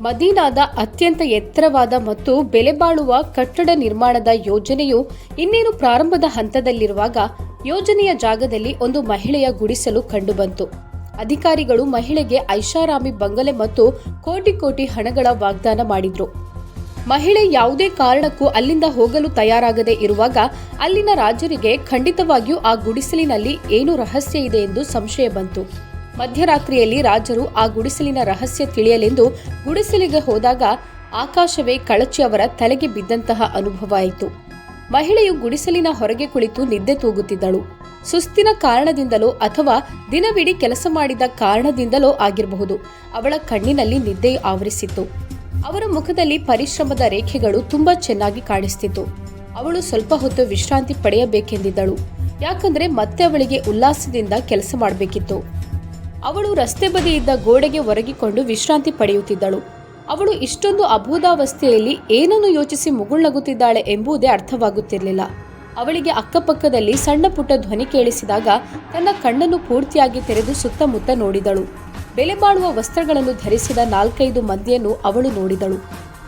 ಮದೀನಾದ ಅತ್ಯಂತ ಎತ್ತರವಾದ ಮತ್ತು ಬೆಲೆಬಾಳುವ ಕಟ್ಟಡ ನಿರ್ಮಾಣದ ಯೋಜನೆಯು ಇನ್ನೇನು ಪ್ರಾರಂಭದ ಹಂತದಲ್ಲಿರುವಾಗ ಯೋಜನೆಯ ಜಾಗದಲ್ಲಿ ಒಂದು ಮಹಿಳೆಯ ಗುಡಿಸಲು ಕಂಡುಬಂತು. ಅಧಿಕಾರಿಗಳು ಮಹಿಳೆಗೆ ಐಷಾರಾಮಿ ಬಂಗಲೆ ಮತ್ತು ಕೋಟಿ ಕೋಟಿ ಹಣಗಳ ವಾಗ್ದಾನ ಮಾಡಿದ್ರು. ಮಹಿಳೆ ಯಾವುದೇ ಕಾರಣಕ್ಕೂ ಅಲ್ಲಿಂದ ಹೋಗಲು ತಯಾರಾಗದೆ ಇರುವಾಗ ಅಲ್ಲಿನ ರಾಜರಿಗೆ ಖಂಡಿತವಾಗಿಯೂ ಆ ಗುಡಿಸಲಿನಲ್ಲಿ ಏನು ರಹಸ್ಯ ಇದೆ ಎಂದು ಸಂಶಯ ಬಂತು. ಮಧ್ಯರಾತ್ರಿಯಲ್ಲಿ ರಾಜರು ಆ ಗುಡಿಸಲಿನ ರಹಸ್ಯ ತಿಳಿಯಲೆಂದು ಗುಡಿಸಲಿಗೆ ಹೋದಾಗ ಆಕಾಶವೇ ಕಳಚಿ ಅವರ ತಲೆಗೆ ಬಿದ್ದಂತಹ ಅನುಭವ ಆಯಿತು. ಮಹಿಳೆಯು ಗುಡಿಸಲಿನ ಹೊರಗೆ ಕುಳಿತು ನಿದ್ದೆ ತೂಗುತ್ತಿದ್ದಳು. ಸುಸ್ತಿನ ಕಾರಣದಿಂದಲೋ ಅಥವಾ ದಿನವಿಡೀ ಕೆಲಸ ಮಾಡಿದ ಕಾರಣದಿಂದಲೋ ಆಗಿರಬಹುದು. ಅವಳ ಕಣ್ಣಿನಲ್ಲಿ ನಿದ್ದೆ ಆವರಿಸಿತ್ತು. ಅವರ ಮುಖದಲ್ಲಿ ಪರಿಶ್ರಮದ ರೇಖೆಗಳು ತುಂಬಾ ಚೆನ್ನಾಗಿ ಕಾಣಿಸ್ತಿತ್ತು. ಅವಳು ಸ್ವಲ್ಪ ಹೊತ್ತು ವಿಶ್ರಾಂತಿ ಪಡೆಯಬೇಕೆಂದಿದ್ದಳು. ಯಾಕಂದ್ರೆ ಮತ್ತೆ ಅವಳಿಗೆ ಉಲ್ಲಾಸದಿಂದ ಕೆಲಸ ಮಾಡಬೇಕಿತ್ತು. ಅವಳು ರಸ್ತೆ ಬದಿಯಿದ್ದ ಗೋಡೆಗೆ ಒರಗಿಕೊಂಡು ವಿಶ್ರಾಂತಿ ಪಡೆಯುತ್ತಿದ್ದಳು. ಅವಳು ಇಷ್ಟೊಂದು ಅಭೂತಾವಸ್ಥೆಯಲ್ಲಿ ಏನನ್ನು ಯೋಚಿಸಿ ಮುಗುಳ್ನಗುತ್ತಿದ್ದಾಳೆ ಎಂಬುದೇ ಅರ್ಥವಾಗುತ್ತಿರಲಿಲ್ಲ. ಅವಳಿಗೆ ಅಕ್ಕಪಕ್ಕದಲ್ಲಿ ಸಣ್ಣ ಪುಟ್ಟ ಧ್ವನಿ ಕೇಳಿಸಿದಾಗ ತನ್ನ ಕಣ್ಣನ್ನು ಪೂರ್ತಿಯಾಗಿ ತೆರೆದು ಸುತ್ತಮುತ್ತ ನೋಡಿದಳು. ಬೆಲೆ ಬಾಳುವ ವಸ್ತ್ರಗಳನ್ನು ಧರಿಸಿದ ನಾಲ್ಕೈದು ಮಂದಿಯನ್ನು ಅವಳು ನೋಡಿದಳು.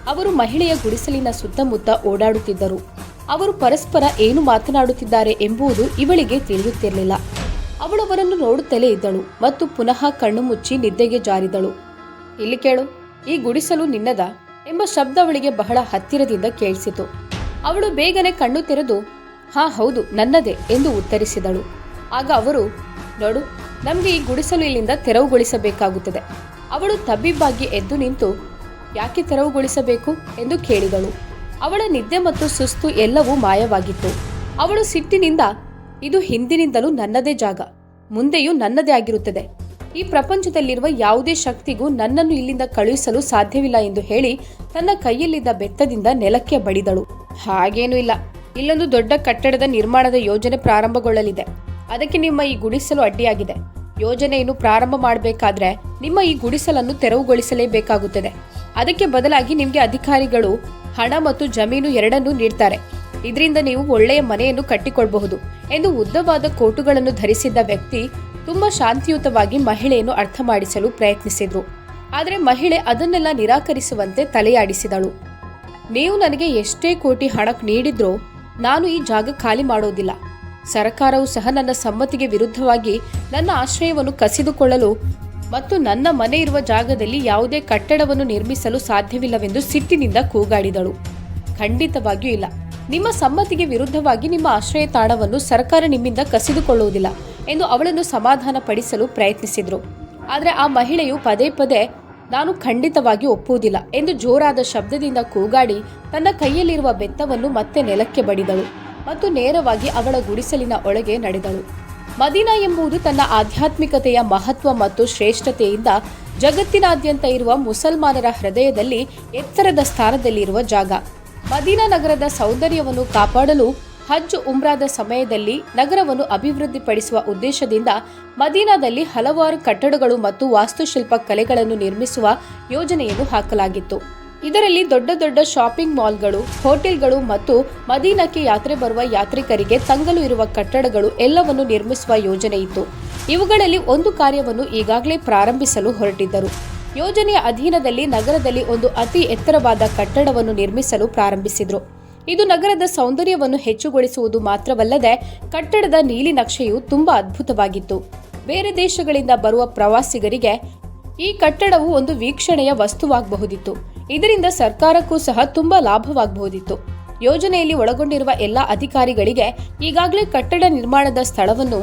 ಅವರು ಮಹಿಳೆಯ ಗುಡಿಸಲಿನ ಸುತ್ತಮುತ್ತ ಓಡಾಡುತ್ತಿದ್ದರು. ಅವರು ಪರಸ್ಪರ ಏನು ಮಾತನಾಡುತ್ತಿದ್ದಾರೆ ಎಂಬುದು ಇವಳಿಗೆ ತಿಳಿಯುತ್ತಿರಲಿಲ್ಲ. ಅವಳು ಅವರನ್ನು ನೋಡುತ್ತಲೇ ಇದ್ದಳು ಮತ್ತು ಪುನಃ ಕಣ್ಣು ಮುಚ್ಚಿ ನಿದ್ದೆಗೆ ಜಾರಿದಳು. ಇಲ್ಲಿ ಕೇಳು, ಈ ಗುಡಿಸಲು ನಿನ್ನದ? ಎಂಬ ಶಬ್ದ ಅವಳಿಗೆ ಬಹಳ ಹತ್ತಿರದಿಂದ ಕೇಳಿಸಿತು. ಅವಳು ಬೇಗನೆ ಕಣ್ಣು ತೆರೆದು, ಹಾ, ಹೌದು, ನನ್ನದೇ, ಎಂದು ಉತ್ತರಿಸಿದಳು. ಆಗ ಅವರು, ನೋಡು, ನಮಗೆ ಈ ಗುಡಿಸಲು ಇಲ್ಲಿಂದ ತೆರವುಗೊಳಿಸಬೇಕಾಗುತ್ತದೆ. ಅವಳು ತಬ್ಬಿಬ್ಬಾಗಿ ಎದ್ದು ನಿಂತು, ಯಾಕೆ ತೆರವುಗೊಳಿಸಬೇಕು? ಎಂದು ಕೇಳಿದಳು. ಅವಳ ನಿದ್ದೆ ಮತ್ತು ಸುಸ್ತು ಎಲ್ಲವೂ ಮಾಯವಾಗಿತ್ತು. ಅವಳು ಸಿಟ್ಟಿನಿಂದ ಇದು ಹಿಂದಿನಿಂದಲೂ ನನ್ನದೇ ಜಾಗ, ಮುಂದೆಯೂ ನನ್ನದೇ ಆಗಿರುತ್ತದೆ. ಈ ಪ್ರಪಂಚದಲ್ಲಿರುವ ಯಾವುದೇ ಶಕ್ತಿಗೂ ನನ್ನನ್ನು ಇಲ್ಲಿಂದ ಕಳುಹಿಸಲು ಸಾಧ್ಯವಿಲ್ಲ ಎಂದು ಹೇಳಿ ತನ್ನ ಕೈಯಲ್ಲಿದ್ದ ಬೆತ್ತದಿಂದ ನೆಲಕ್ಕೆ ಬಡಿದಳು. ಹಾಗೇನೂ ಇಲ್ಲ. ಇಲ್ಲೊಂದು ದೊಡ್ಡ ಕಟ್ಟಡದ ನಿರ್ಮಾಣದ ಯೋಜನೆ ಪ್ರಾರಂಭಗೊಳ್ಳಲಿದೆ. ಅದಕ್ಕೆ ನಿಮ್ಮ ಈ ಗುಡಿಸಲು ಅಡ್ಡಿಯಾಗಿದೆ. ಯೋಜನೆಯನ್ನು ಪ್ರಾರಂಭ ಮಾಡಬೇಕಾದ್ರೆ ನಿಮ್ಮ ಈ ಗುಡಿಸಲನ್ನು ತೆರವುಗೊಳಿಸಲೇಬೇಕಾಗುತ್ತದೆ. ಅದಕ್ಕೆ ಬದಲಾಗಿ ನಿಮಗೆ ಅಧಿಕಾರಿಗಳು ಹಣ ಮತ್ತು ಜಮೀನು ಎರಡನ್ನೂ ನೀಡ್ತಾರೆ. ಇದರಿಂದ ನೀವು ಒಳ್ಳೆಯ ಮನೆಯನ್ನು ಕಟ್ಟಿಕೊಳ್ಳಬಹುದು ಎಂದು ಉದ್ದವಾದ ಕೋಟುಗಳನ್ನು ಧರಿಸಿದ್ದ ವ್ಯಕ್ತಿ ತುಂಬಾ ಶಾಂತಿಯುತವಾಗಿ ಮಹಿಳೆಯನ್ನು ಅರ್ಥ ಮಾಡಿಸಲು ಪ್ರಯತ್ನಿಸಿದ್ರು. ಆದರೆ ಮಹಿಳೆ ಅದನ್ನೆಲ್ಲ ನಿರಾಕರಿಸುವಂತೆ ತಲೆಯಾಡಿಸಿದಳು. ನೀವು ನನಗೆ ಎಷ್ಟೇ ಕೋಟಿ ಹಣ ನೀಡಿದ್ರೂ ನಾನು ಈ ಜಾಗ ಖಾಲಿ ಮಾಡೋದಿಲ್ಲ. ಸರ್ಕಾರವು ಸಹ ನನ್ನ ಸಮ್ಮತಿಗೆ ವಿರುದ್ಧವಾಗಿ ನನ್ನ ಆಶ್ರಯವನ್ನು ಕಸಿದುಕೊಳ್ಳಲು ಮತ್ತು ನನ್ನ ಮನೆ ಇರುವ ಜಾಗದಲ್ಲಿ ಯಾವುದೇ ಕಟ್ಟಡವನ್ನು ನಿರ್ಮಿಸಲು ಸಾಧ್ಯವಿಲ್ಲವೆಂದು ಸಿಟ್ಟಿನಿಂದ ಕೂಗಾಡಿದಳು. ಖಂಡಿತವಾಗಿಯೂ ಇಲ್ಲ. ನಿಮ್ಮ ಸಮ್ಮತಿಗೆ ವಿರುದ್ಧವಾಗಿ ನಿಮ್ಮ ಆಶ್ರಯ ತಾಣವನ್ನು ಸರ್ಕಾರ ನಿಮ್ಮಿಂದ ಕಸಿದುಕೊಳ್ಳುವುದಿಲ್ಲ ಎಂದು ಅವಳನ್ನು ಸಮಾಧಾನ ಪಡಿಸಲು ಪ್ರಯತ್ನಿಸಿದರು. ಆದರೆ ಆ ಮಹಿಳೆಯು ಪದೇ ಪದೇ ನಾನು ಖಂಡಿತವಾಗಿ ಒಪ್ಪುವುದಿಲ್ಲ ಎಂದು ಜೋರಾದ ಶಬ್ದದಿಂದ ಕೂಗಾಡಿ ತನ್ನ ಕೈಯಲ್ಲಿರುವ ಬೆತ್ತವನ್ನು ಮತ್ತೆ ನೆಲಕ್ಕೆ ಬಡಿದಳು ಮತ್ತು ನೇರವಾಗಿ ಅವಳ ಗುಡಿಸಲಿನ ಒಳಗೆ ನಡೆದಳು. ಮದೀನಾ ಎಂಬುದು ತನ್ನ ಆಧ್ಯಾತ್ಮಿಕತೆಯ ಮಹತ್ವ ಮತ್ತು ಶ್ರೇಷ್ಠತೆಯಿಂದ ಜಗತ್ತಿನಾದ್ಯಂತ ಇರುವ ಮುಸಲ್ಮಾನರ ಹೃದಯದಲ್ಲಿ ಎತ್ತರದ ಸ್ಥಾನದಲ್ಲಿರುವ ಜಾಗ. ಮದೀನಾ ನಗರದ ಸೌಂದರ್ಯವನ್ನು ಕಾಪಾಡಲು ಹಜ್ ಉಮ್ರಾದ ಸಮಯದಲ್ಲಿ ನಗರವನ್ನು ಅಭಿವೃದ್ಧಿಪಡಿಸುವ ಉದ್ದೇಶದಿಂದ ಮದೀನಾದಲ್ಲಿ ಹಲವಾರು ಕಟ್ಟಡಗಳು ಮತ್ತು ವಾಸ್ತುಶಿಲ್ಪ ಕಲೆಗಳನ್ನು ನಿರ್ಮಿಸುವ ಯೋಜನೆಯನ್ನು ಹಾಕಲಾಗಿತ್ತು. ಇದರಲ್ಲಿ ದೊಡ್ಡ ದೊಡ್ಡ ಶಾಪಿಂಗ್ ಮಾಲ್ಗಳು, ಹೋಟೆಲ್ಗಳು ಮತ್ತು ಮದೀನಕ್ಕೆ ಯಾತ್ರೆ ಬರುವ ಯಾತ್ರಿಕರಿಗೆ ತಂಗಲು ಇರುವ ಕಟ್ಟಡಗಳು ಎಲ್ಲವನ್ನು ನಿರ್ಮಿಸುವ ಯೋಜನೆ ಇತ್ತು. ಇವುಗಳಲ್ಲಿ ಒಂದು ಕಾರ್ಯವನ್ನು ಈಗಾಗಲೇ ಪ್ರಾರಂಭಿಸಲು ಹೊರಟಿದ್ದರು. ಯೋಜನೆಯ ಅಧೀನದಲ್ಲಿ ನಗರದಲ್ಲಿ ಒಂದು ಅತಿ ಎತ್ತರವಾದ ಕಟ್ಟಡವನ್ನು ನಿರ್ಮಿಸಲು ಪ್ರಾರಂಭಿಸಿದರು. ಇದು ನಗರದ ಸೌಂದರ್ಯವನ್ನು ಹೆಚ್ಚುಗೊಳಿಸುವುದು ಮಾತ್ರವಲ್ಲದೆ ಕಟ್ಟಡದ ನೀಲಿ ನಕ್ಷೆಯು ತುಂಬಾ ಅದ್ಭುತವಾಗಿತ್ತು. ಬೇರೆ ದೇಶಗಳಿಂದ ಬರುವ ಪ್ರವಾಸಿಗರಿಗೆ ಈ ಕಟ್ಟಡವು ಒಂದು ವೀಕ್ಷಣೆಯ ವಸ್ತುವಾಗಬಹುದಿತ್ತು. ಇದರಿಂದ ಸರ್ಕಾರಕ್ಕೂ ಸಹ ತುಂಬಾ ಲಾಭವಾಗಬಹುದಿತ್ತು. ಯೋಜನೆಯಲ್ಲಿ ಒಳಗೊಂಡಿರುವ ಎಲ್ಲ ಅಧಿಕಾರಿಗಳಿಗೆ ಈಗಾಗಲೇ ಕಟ್ಟಡ ನಿರ್ಮಾಣದ ಸ್ಥಳವನ್ನು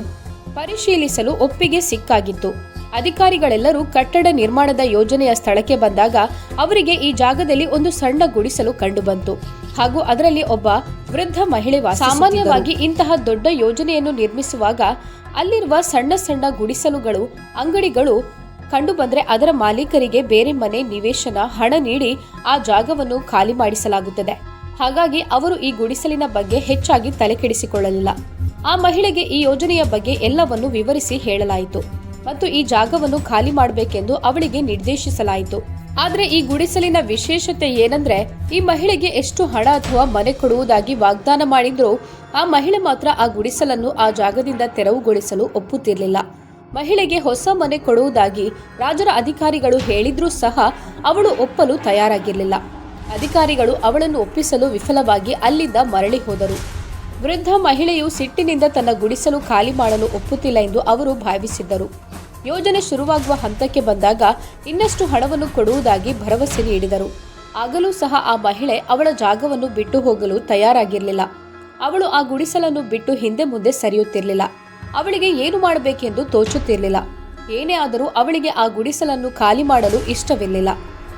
ಪರಿಶೀಲಿಸಲು ಒಪ್ಪಿಗೆ ಸಿಕ್ಕಾಗಿತ್ತು. ಅಧಿಕಾರಿಗಳೆಲ್ಲರೂ ಕಟ್ಟಡ ನಿರ್ಮಾಣದ ಯೋಜನೆಯ ಸ್ಥಳಕ್ಕೆ ಬಂದಾಗ ಅವರಿಗೆ ಈ ಜಾಗದಲ್ಲಿ ಒಂದು ಸಣ್ಣ ಗುಡಿಸಲು ಕಂಡುಬಂತು. ಹಾಗೂ ಅದರಲ್ಲಿ ಒಬ್ಬ ವೃದ್ಧ ಮಹಿಳೆ ಸಾಮಾನ್ಯವಾಗಿ ಇಂತಹ ದೊಡ್ಡ ಯೋಜನೆಯನ್ನು ನಿರ್ಮಿಸುವಾಗ ಅಲ್ಲಿರುವ ಸಣ್ಣ ಸಣ್ಣ ಗುಡಿಸಲುಗಳು, ಅಂಗಡಿಗಳು ಕಂಡುಬಂದರೆ ಅದರ ಮಾಲೀಕರಿಗೆ ಬೇರೆ ಮನೆ, ನಿವೇಶನ, ಹಣ ನೀಡಿ ಆ ಜಾಗವನ್ನು ಖಾಲಿ ಮಾಡಿಸಲಾಗುತ್ತದೆ. ಹಾಗಾಗಿ ಅವರು ಈ ಗುಡಿಸಲಿನ ಬಗ್ಗೆ ಹೆಚ್ಚಾಗಿ ತಲೆಕೆಡಿಸಿಕೊಳ್ಳಲಿಲ್ಲ. ಆ ಮಹಿಳೆಗೆ ಈ ಯೋಜನೆಯ ಬಗ್ಗೆ ಎಲ್ಲವನ್ನು ವಿವರಿಸಿ ಹೇಳಲಾಯಿತು. ಮತ್ತು ಈ ಜಾಗವನ್ನು ಖಾಲಿ ಮಾಡಬೇಕೆಂದು ಅವಳಿಗೆ ನಿರ್ದೇಶಿಸಲಾಯಿತು. ಆದ್ರೆ ಈ ಗುಡಿಸಲಿನ ವಿಶೇಷತೆ ಏನಂದ್ರೆ, ಈ ಮಹಿಳೆಗೆ ಎಷ್ಟು ಹಣ ಅಥವಾ ಮನೆ ಕೊಡುವುದಾಗಿ ವಾಗ್ದಾನ ಮಾಡಿದ್ರು ಆ ಮಹಿಳೆ ಮಾತ್ರ ಆ ಗುಡಿಸಲನ್ನು ಆ ಜಾಗದಿಂದ ತೆರವುಗೊಳಿಸಲು ಒಪ್ಪುತ್ತಿರಲಿಲ್ಲ. ಮಹಿಳೆಗೆ ಹೊಸ ಮನೆ ಕೊಡುವುದಾಗಿ ರಾಜರ ಅಧಿಕಾರಿಗಳು ಹೇಳಿದ್ರೂ ಸಹ ಅವಳು ಒಪ್ಪಲು ತಯಾರಾಗಿರಲಿಲ್ಲ. ಅಧಿಕಾರಿಗಳು ಅವಳನ್ನು ಒಪ್ಪಿಸಲು ವಿಫಲವಾಗಿ ಅಲ್ಲಿಂದ ಮರಳಿ ಹೋದರು. ವೃದ್ಧ ಮಹಿಳೆಯು ಸಿಟ್ಟಿನಿಂದ ತನ್ನ ಗುಡಿಸಲು ಖಾಲಿ ಮಾಡಲು ಒಪ್ಪುತ್ತಿಲ್ಲ ಎಂದು ಅವರು ಭಾವಿಸಿದ್ದರು. ಯೋಜನೆ ಶುರುವಾಗುವ ಹಂತಕ್ಕೆ ಬಂದಾಗ ಇನ್ನಷ್ಟು ಹಣವನ್ನು ಕೊಡುವುದಾಗಿ ಭರವಸೆ ನೀಡಿದರು. ಆಗಲೂ ಸಹ ಆ ಮಹಿಳೆ ಅವಳ ಜಾಗವನ್ನು ಬಿಟ್ಟು ಹೋಗಲು ತಯಾರಾಗಿರಲಿಲ್ಲ. ಅವಳು ಆ ಗುಡಿಸಲನ್ನು ಬಿಟ್ಟು ಹಿಂದೆ ಮುಂದೆ ಸರಿಯುತ್ತಿರಲಿಲ್ಲ. ಅವಳಿಗೆ ಏನು ಮಾಡಬೇಕೆಂದು ತೋಚುತ್ತಿರಲಿಲ್ಲ. ಏನೇ ಆದರೂ ಅವಳಿಗೆ ಆ ಗುಡಿಸಲನ್ನು ಖಾಲಿ ಮಾಡಲು ಇಷ್ಟವಿರಲಿಲ್ಲ.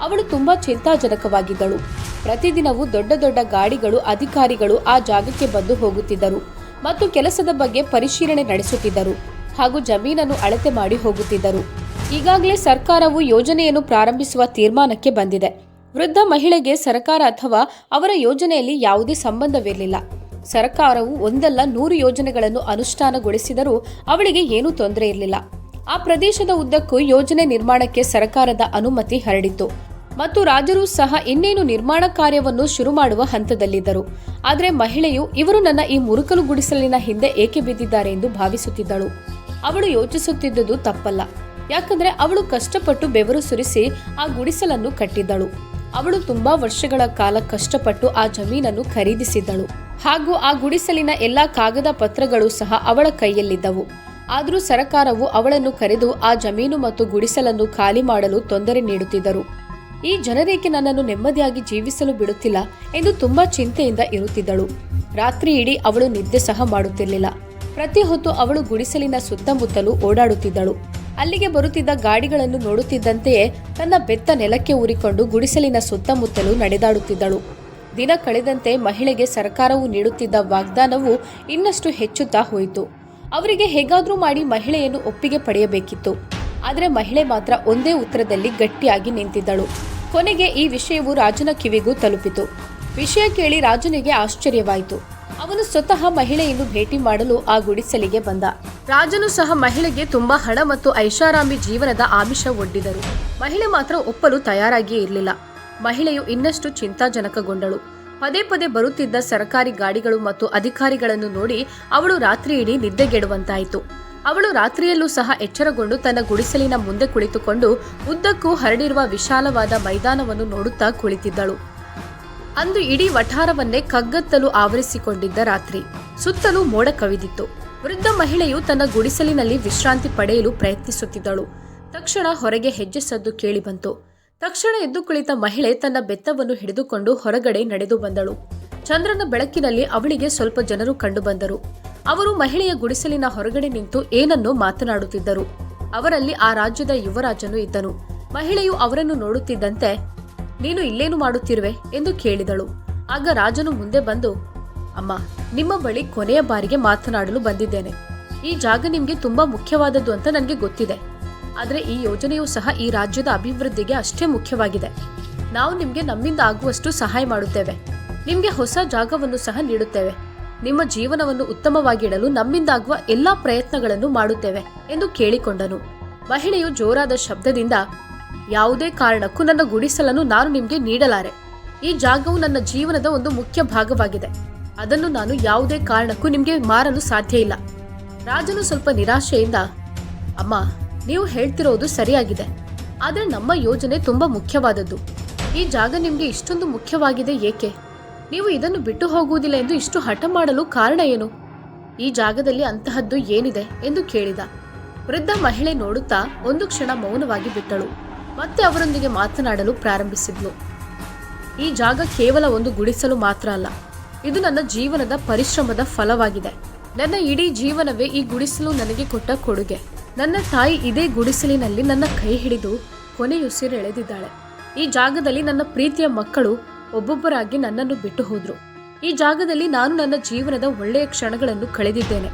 ಅವಳು ತುಂಬಾ ಚಿಂತಾಜನಕವಾಗಿದ್ದಳು. ಪ್ರತಿದಿನವೂ ದೊಡ್ಡ ದೊಡ್ಡ ಗಾಡಿಗಳು, ಅಧಿಕಾರಿಗಳು ಆ ಜಾಗಕ್ಕೆ ಬಂದು ಹೋಗುತ್ತಿದ್ದರು ಮತ್ತು ಕೆಲಸದ ಬಗ್ಗೆ ಪರಿಶೀಲನೆ ನಡೆಸುತ್ತಿದ್ದರು. ಹಾಗೂ ಜಮೀನನ್ನು ಅಳತೆ ಮಾಡಿ ಹೋಗುತ್ತಿದ್ದರು. ಈಗಾಗಲೇ ಸರ್ಕಾರವು ಯೋಜನೆಯನ್ನು ಪ್ರಾರಂಭಿಸುವ ತೀರ್ಮಾನಕ್ಕೆ ಬಂದಿದೆ. ವೃದ್ಧ ಮಹಿಳೆಗೆ ಸರ್ಕಾರ ಅಥವಾ ಅವರ ಯೋಜನೆಯಲ್ಲಿ ಯಾವುದೇ ಸಂಬಂಧವಿರಲಿಲ್ಲ. ಸರ್ಕಾರವು ಒಂದಲ್ಲ ನೂರು ಯೋಜನೆಗಳನ್ನು ಅನುಷ್ಠಾನಗೊಳಿಸಿದರೂ ಅವಳಿಗೆ ಏನೂ ತೊಂದರೆ ಇರಲಿಲ್ಲ. ಆ ಪ್ರದೇಶದ ಉದ್ದಕ್ಕೂ ಯೋಜನೆ ನಿರ್ಮಾಣಕ್ಕೆ ಸರ್ಕಾರದ ಅನುಮತಿ ಹರಡಿತು ಮತ್ತು ರಾಜರು ಸಹ ಇನ್ನೇನು ನಿರ್ಮಾಣ ಕಾರ್ಯವನ್ನು ಶುರು ಮಾಡುವ ಹಂತದಲ್ಲಿದ್ದರು. ಆದರೆ ಮಹಿಳೆಯು, ಇವರು ನನ್ನ ಈ ಮುರುಕಲು ಗುಡಿಸಲಿನ ಹಿಂದೆ ಏಕೆ ಬಿದ್ದಿದ್ದಾರೆ ಎಂದು ಭಾವಿಸುತ್ತಿದ್ದಳು. ಅವಳು ಯೋಚಿಸುತ್ತಿದ್ದುದು ತಪ್ಪಲ್ಲ. ಯಾಕಂದ್ರೆ ಅವಳು ಕಷ್ಟಪಟ್ಟು ಬೆವರು ಸುರಿಸಿ ಆ ಗುಡಿಸಲನ್ನು ಕಟ್ಟಿದ್ದಳು. ಅವಳು ತುಂಬಾ ವರ್ಷಗಳ ಕಾಲ ಕಷ್ಟಪಟ್ಟು ಆ ಜಮೀನನ್ನು ಖರೀದಿಸಿದ್ದಳು. ಹಾಗೂ ಆ ಗುಡಿಸಲಿನ ಎಲ್ಲಾ ಕಾಗದ ಪತ್ರಗಳು ಸಹ ಅವಳ ಕೈಯಲ್ಲಿದ್ದವು. ಆದರೂ ಸರಕಾರವು ಅವಳನ್ನು ಕರೆದು ಆ ಜಮೀನು ಮತ್ತು ಗುಡಿಸಲನ್ನು ಖಾಲಿ ಮಾಡಲು ತೊಂದರೆ ನೀಡುತ್ತಿದ್ದರು. ಈ ಜನರೇಕೆ ನನ್ನನ್ನು ನೆಮ್ಮದಿಯಾಗಿ ಜೀವಿಸಲು ಬಿಡುತ್ತಿಲ್ಲ ಎಂದು ತುಂಬಾ ಚಿಂತೆಯಿಂದ ಇರುತ್ತಿದ್ದಳು. ರಾತ್ರಿ ಇಡೀ ಅವಳು ನಿದ್ದೆ ಸಹ ಮಾಡುತ್ತಿರಲಿಲ್ಲ. ಪ್ರತಿ ಹೊತ್ತು ಅವಳು ಗುಡಿಸಲಿನ ಸುತ್ತಮುತ್ತಲು ಓಡಾಡುತ್ತಿದ್ದಳು. ಅಲ್ಲಿಗೆ ಬರುತ್ತಿದ್ದ ಗಾಡಿಗಳನ್ನು ನೋಡುತ್ತಿದ್ದಂತೆಯೇ ತನ್ನ ಬೆತ್ತ ನೆಲಕ್ಕೆ ಊರಿಕೊಂಡು ಗುಡಿಸಲಿನ ಸುತ್ತಮುತ್ತಲು ನಡೆದಾಡುತ್ತಿದ್ದಳು. ದಿನ ಕಳೆದಂತೆ ಮಹಿಳೆಗೆ ಸರ್ಕಾರವು ನೀಡುತ್ತಿದ್ದ ವಾಗ್ದಾನವು ಇನ್ನಷ್ಟು ಹೆಚ್ಚುತ್ತಾ ಹೋಯಿತು. ಅವರಿಗೆ ಹೇಗಾದರೂ ಮಾಡಿ ಮಹಿಳೆಯನ್ನು ಒಪ್ಪಿಗೆ ಪಡೆಯಬೇಕಿತ್ತು. ಆದರೆ ಮಹಿಳೆ ಮಾತ್ರ ಒಂದೇ ಉತ್ತರದಲ್ಲಿ ಗಟ್ಟಿಯಾಗಿ ನಿಂತಿದ್ದಳು. ಕೊನೆಗೆ ಈ ವಿಷಯವು ರಾಜನ ಕಿವಿಗೂ ತಲುಪಿತು. ವಿಷಯ ಕೇಳಿ ರಾಜನಿಗೆ ಆಶ್ಚರ್ಯವಾಯಿತು. ಅವನು ಸ್ವತಃ ಮಹಿಳೆಯನ್ನು ಭೇಟಿ ಮಾಡಲು ಆ ಗುಡಿಸಲಿಗೆ ಬಂದ. ರಾಜನು ಸಹ ಮಹಿಳೆಗೆ ತುಂಬಾ ಹಣ ಮತ್ತು ಐಷಾರಾಮಿ ಜೀವನದ ಆಮಿಷ ಒಡ್ಡಿದರು. ಮಹಿಳೆ ಮಾತ್ರ ಒಪ್ಪಲು ತಯಾರಾಗಿಯೇ ಇರಲಿಲ್ಲ. ಮಹಿಳೆಯು ಇನ್ನಷ್ಟು ಚಿಂತಾಜನಕಗೊಂಡಳು. ಪದೇ ಪದೇ ಬರುತ್ತಿದ್ದ ಸರ್ಕಾರಿ ಗಾಡಿಗಳು ಮತ್ತು ಅಧಿಕಾರಿಗಳನ್ನು ನೋಡಿ ಅವಳು ರಾತ್ರಿ ಇಡೀ ನಿದ್ದೆಗೆಡುವಂತಾಯಿತು. ಅವಳು ರಾತ್ರಿಯಲ್ಲೂ ಸಹ ಎಚ್ಚರಗೊಂಡು ತನ್ನ ಗುಡಿಸಲಿನ ಮುಂದೆ ಕುಳಿತುಕೊಂಡು ಉದ್ದಕ್ಕೂ ಹರಡಿರುವ ವಿಶಾಲವಾದ ಮೈದಾನವನ್ನು ನೋಡುತ್ತಾ ಕುಳಿತಿದ್ದಳು. ಅಂದು ಇಡೀ ವಠಾರವನ್ನೇ ಕಗ್ಗತ್ತಲು ಆವರಿಸಿಕೊಂಡಿದ್ದ ರಾತ್ರಿ. ಸುತ್ತಲೂ ಮೋಡ ಕವಿದಿತ್ತು. ವೃದ್ಧ ಮಹಿಳೆಯು ತನ್ನ ಗುಡಿಸಲಿನಲ್ಲಿ ವಿಶ್ರಾಂತಿ ಪಡೆಯಲು ಪ್ರಯತ್ನಿಸುತ್ತಿದ್ದಳು. ತಕ್ಷಣ ಹೊರಗೆ ಹೆಜ್ಜೆ ಸದ್ದು ಕೇಳಿಬಂತು ತಕ್ಷಣ ಎದ್ದು ಕುಳಿತ ಮಹಿಳೆ ತನ್ನ ಬೆತ್ತವನ್ನು ಹಿಡಿದುಕೊಂಡು ಹೊರಗಡೆ ನಡೆದು ಬಂದಳು. ಚಂದ್ರನ ಬೆಳಕಿನಲ್ಲಿ ಅವಳಿಗೆ ಸ್ವಲ್ಪ ಜನರು ಕಂಡುಬಂದರು ಅವರು ಮಹಿಳೆಯ ಗುಡಿಸಲಿನ ಹೊರಗಡೆ ನಿಂತು ಏನನ್ನೋ ಮಾತನಾಡುತ್ತಿದ್ದರು. ಅವರಲ್ಲಿ ಆ ರಾಜ್ಯದ ಯುವರಾಜನು ಇದ್ದನು. ಮಹಿಳೆಯು ಅವರನ್ನು ನೋಡುತ್ತಿದ್ದಂತೆ ನೀನು ಇಲ್ಲೇನು ಮಾಡುತ್ತಿರುವೆ ಎಂದು ಕೇಳಿದಳು. ಆಗ ರಾಜನು ಮುಂದೆ ಬಂದು, ಅಮ್ಮ, ನಿಮ್ಮ ಬಳಿ ಕೊನೆಯ ಬಾರಿಗೆ ಮಾತನಾಡಲು ಬಂದಿದ್ದೇನೆ. ಈ ಜಾಗ ನಿಮಗೆ ತುಂಬಾ ಮುಖ್ಯವಾದದ್ದು ಅಂತ ನನಗೆ ಗೊತ್ತಿದೆ. ಆದರೆ ಈ ಯೋಜನೆಯು ಸಹ ಈ ರಾಜ್ಯದ ಅಭಿವೃದ್ಧಿಗೆ ಅಷ್ಟೇ ಮುಖ್ಯವಾಗಿದೆ. ನಾವು ನಿಮಗೆ ನಮ್ಮಿಂದ ಆಗುವಷ್ಟು ಸಹಾಯ ಮಾಡುತ್ತೇವೆ. ನಿಮಗೆ ಹೊಸ ಜಾಗವನ್ನು ಸಹ ನೀಡುತ್ತೇವೆ. ನಿಮ್ಮ ಜೀವನವನ್ನು ಉತ್ತಮವಾಗಿಡಲು ನಮ್ಮಿಂದಾಗುವ ಎಲ್ಲಾ ಪ್ರಯತ್ನಗಳನ್ನು ಮಾಡುತ್ತೇವೆ ಎಂದು ಕೇಳಿಕೊಂಡನು. ಮಹಿಳೆಯು ಜೋರಾದ ಶಬ್ದದಿಂದ ಯಾವುದೇ ಕಾರಣಕ್ಕೂ ನನ್ನ ಗುಡಿಸಲನ್ನು ನಾನು ನಿಮಗೆ ನೀಡಲಾರೆ. ಈ ಜಾಗವು ನನ್ನ ಜೀವನದ ಒಂದು ಮುಖ್ಯ ಭಾಗವಾಗಿದೆ. ಅದನ್ನು ನಾನು ಯಾವುದೇ ಕಾರಣಕ್ಕೂ ನಿಮಗೆ ಮಾರಲು ಸಾಧ್ಯ ಇಲ್ಲ. ರಾಜನು ಸ್ವಲ್ಪ ನಿರಾಶೆಯಿಂದ, ಅಮ್ಮ, ನೀವು ಹೇಳ್ತಿರೋದು ಸರಿಯಾಗಿದೆ. ಆದರೆ ನಮ್ಮ ಯೋಜನೆ ತುಂಬಾ ಮುಖ್ಯವಾದದ್ದು. ಈ ಜಾಗ ನಿಮಗೆ ಇಷ್ಟೊಂದು ಮುಖ್ಯವಾಗಿದೆ ಏಕೆ? ನೀವು ಇದನ್ನು ಬಿಟ್ಟು ಹೋಗುವುದಿಲ್ಲ ಎಂದು ಇಷ್ಟು ಹಠ ಮಾಡಲು ಕಾರಣ ಏನು? ಈ ಜಾಗದಲ್ಲಿ ಅಂತಹದ್ದು ಏನಿದೆ? ಎಂದು ಕೇಳಿದ. ವೃದ್ಧ ಮಹಿಳೆ ನೋಡುತ್ತಾ ಒಂದು ಕ್ಷಣ ಮೌನವಾಗಿ ಬಿಟ್ಟಳು. ಮತ್ತೆ ಅವರೊಂದಿಗೆ ಮಾತನಾಡಲು ಪ್ರಾರಂಭಿಸಿದ್ಲು. ಈ ಜಾಗ ಕೇವಲ ಒಂದು ಗುಡಿಸಲು ಮಾತ್ರ ಅಲ್ಲ, ಇದು ನನ್ನ ಜೀವನದ ಪರಿಶ್ರಮದ ಫಲವಾಗಿದೆ. ನನ್ನ ಇಡೀ ಜೀವನವೇ ಈ ಗುಡಿಸಲು ನನಗೆ ಕೊಟ್ಟ ಕೊಡುಗೆ. ನನ್ನ ತಾಯಿ ಇದೇ ಗುಡಿಸಲಿನಲ್ಲಿ ನನ್ನ ಕೈ ಹಿಡಿದು ಕೊನೆಯುಸಿರೆಳೆದಿದ್ದಾಳೆ ಈ ಜಾಗದಲ್ಲಿ ನನ್ನ ಪ್ರೀತಿಯ ಮಕ್ಕಳು ಒಬ್ಬೊಬ್ಬರಾಗಿ ನನ್ನನ್ನು ಬಿಟ್ಟು ಹೋದ್ರು. ಈ ಜಾಗದಲ್ಲಿ ನಾನು ನನ್ನ ಜೀವನದ ಒಳ್ಳೆಯ ಕ್ಷಣಗಳನ್ನು ಕಳೆದಿದ್ದೇನೆ.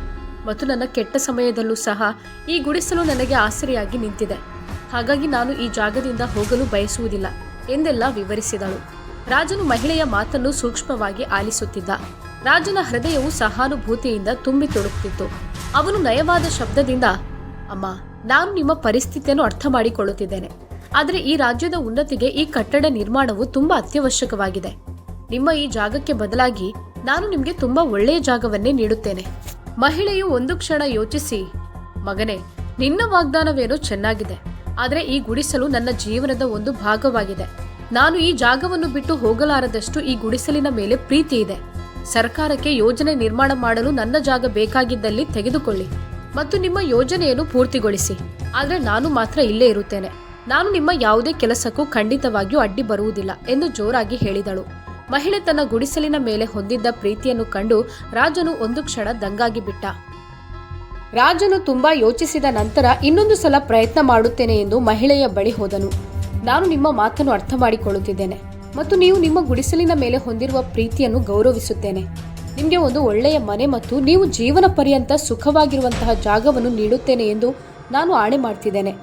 ಮತ್ತು ನನ್ನ ಕೆಟ್ಟ ಸಮಯದಲ್ಲೂ ಸಹ ಈ ಗುಡಿಸಲು ನನಗೆ ಆಸರೆಯಾಗಿ ನಿಂತಿದೆ. ಹಾಗಾಗಿ ನಾನು ಈ ಜಾಗದಿಂದ ಹೋಗಲು ಬಯಸುವುದಿಲ್ಲ ಎಂದೆಲ್ಲ ವಿವರಿಸಿದಳು. ರಾಜನು ಮಹಿಳೆಯ ಮಾತನ್ನು ಸೂಕ್ಷ್ಮವಾಗಿ ಆಲಿಸುತ್ತಿದ್ದ. ರಾಜನ ಹೃದಯವು ಸಹಾನುಭೂತಿಯಿಂದ ತುಂಬಿ ತುಳುಕ್ತಿತ್ತು ಅವನು ನಯವಾದ ಶಬ್ದದಿಂದ, ಅಮ್ಮ, ನಾನು ನಿಮ್ಮ ಪರಿಸ್ಥಿತಿಯನ್ನು ಅರ್ಥ ಮಾಡಿಕೊಳ್ಳುತ್ತಿದ್ದೇನೆ ಆದರೆ ಈ ರಾಜ್ಯದ ಉನ್ನತಿಗೆ ಈ ಕಟ್ಟಡ ನಿರ್ಮಾಣವು ತುಂಬಾ ಅತ್ಯವಶ್ಯಕವಾಗಿದೆ. ನಿಮ್ಮ ಈ ಜಾಗಕ್ಕೆ ಬದಲಾಗಿ ನಾನು ನಿಮಗೆ ತುಂಬಾ ಒಳ್ಳೆಯ ಜಾಗವನ್ನೇ ನೀಡುತ್ತೇನೆ. ಮಹಿಳೆಯು ಒಂದು ಕ್ಷಣ ಯೋಚಿಸಿ, ಮಗನೇ, ನಿನ್ನ ವಾಗ್ದಾನವೇನೋ ಚೆನ್ನಾಗಿದೆ. ಆದರೆ ಈ ಗುಡಿಸಲು ನನ್ನ ಜೀವನದ ಒಂದು ಭಾಗವಾಗಿದೆ. ನಾನು ಈ ಜಾಗವನ್ನು ಬಿಟ್ಟು ಹೋಗಲಾರದಷ್ಟು ಈ ಗುಡಿಸಲಿನ ಮೇಲೆ ಪ್ರೀತಿ ಇದೆ. ಸರ್ಕಾರಕ್ಕೆ ಯೋಜನೆ ನಿರ್ಮಾಣ ಮಾಡಲು ನನ್ನ ಜಾಗ ಬೇಕಾಗಿದ್ದಲ್ಲಿ ತೆಗೆದುಕೊಳ್ಳಿ ಮತ್ತು ನಿಮ್ಮ ಯೋಜನೆಯನ್ನು ಪೂರ್ತಿಗೊಳಿಸಿ. ಆದರೆ ನಾನು ಮಾತ್ರ ಇಲ್ಲೇ ಇರುತ್ತೇನೆ. ನಾನು ನಿಮ್ಮ ಯಾವುದೇ ಕೆಲಸಕ್ಕೂ ಖಂಡಿತವಾಗಿಯೂ ಅಡ್ಡಿ ಬರುವುದಿಲ್ಲ ಎಂದು ಜೋರಾಗಿ ಹೇಳಿದಳು. ಮಹಿಳೆ ತನ್ನ ಗುಡಿಸಲಿನ ಮೇಲೆ ಹೊಂದಿದ್ದ ಪ್ರೀತಿಯನ್ನು ಕಂಡು ರಾಜನು ಒಂದು ಕ್ಷಣ ದಂಗಾಗಿ ಬಿಟ್ಟ ರಾಜನು ತುಂಬಾ ಯೋಚಿಸಿದ ನಂತರ ಇನ್ನೊಂದು ಸಲ ಪ್ರಯತ್ನ ಮಾಡುತ್ತೇನೆ ಎಂದು ಮಹಿಳೆಯ ಬಳಿ ಹೋದನು. ನಾನು ನಿಮ್ಮ ಮಾತನ್ನು ಅರ್ಥ ಮಾಡಿಕೊಳ್ಳುತ್ತಿದ್ದೇನೆ ಮತ್ತು ನೀವು ನಿಮ್ಮ ಗುಡಿಸಲಿನ ಮೇಲೆ ಹೊಂದಿರುವ ಪ್ರೀತಿಯನ್ನು ಗೌರವಿಸುತ್ತೇನೆ. ನಿಮಗೆ ಒಂದು ಒಳ್ಳೆಯ ಮನೆ ಮತ್ತು ನೀವು ಜೀವನ ಪರ್ಯಂತ ಸುಖವಾಗಿರುವಂತಹ ಜಾಗವನ್ನು ನೀಡುತ್ತೇನೆ ಎಂದು ನಾನು ಆಣೆ ಮಾಡ್ತಿದ್ದೇನೆ.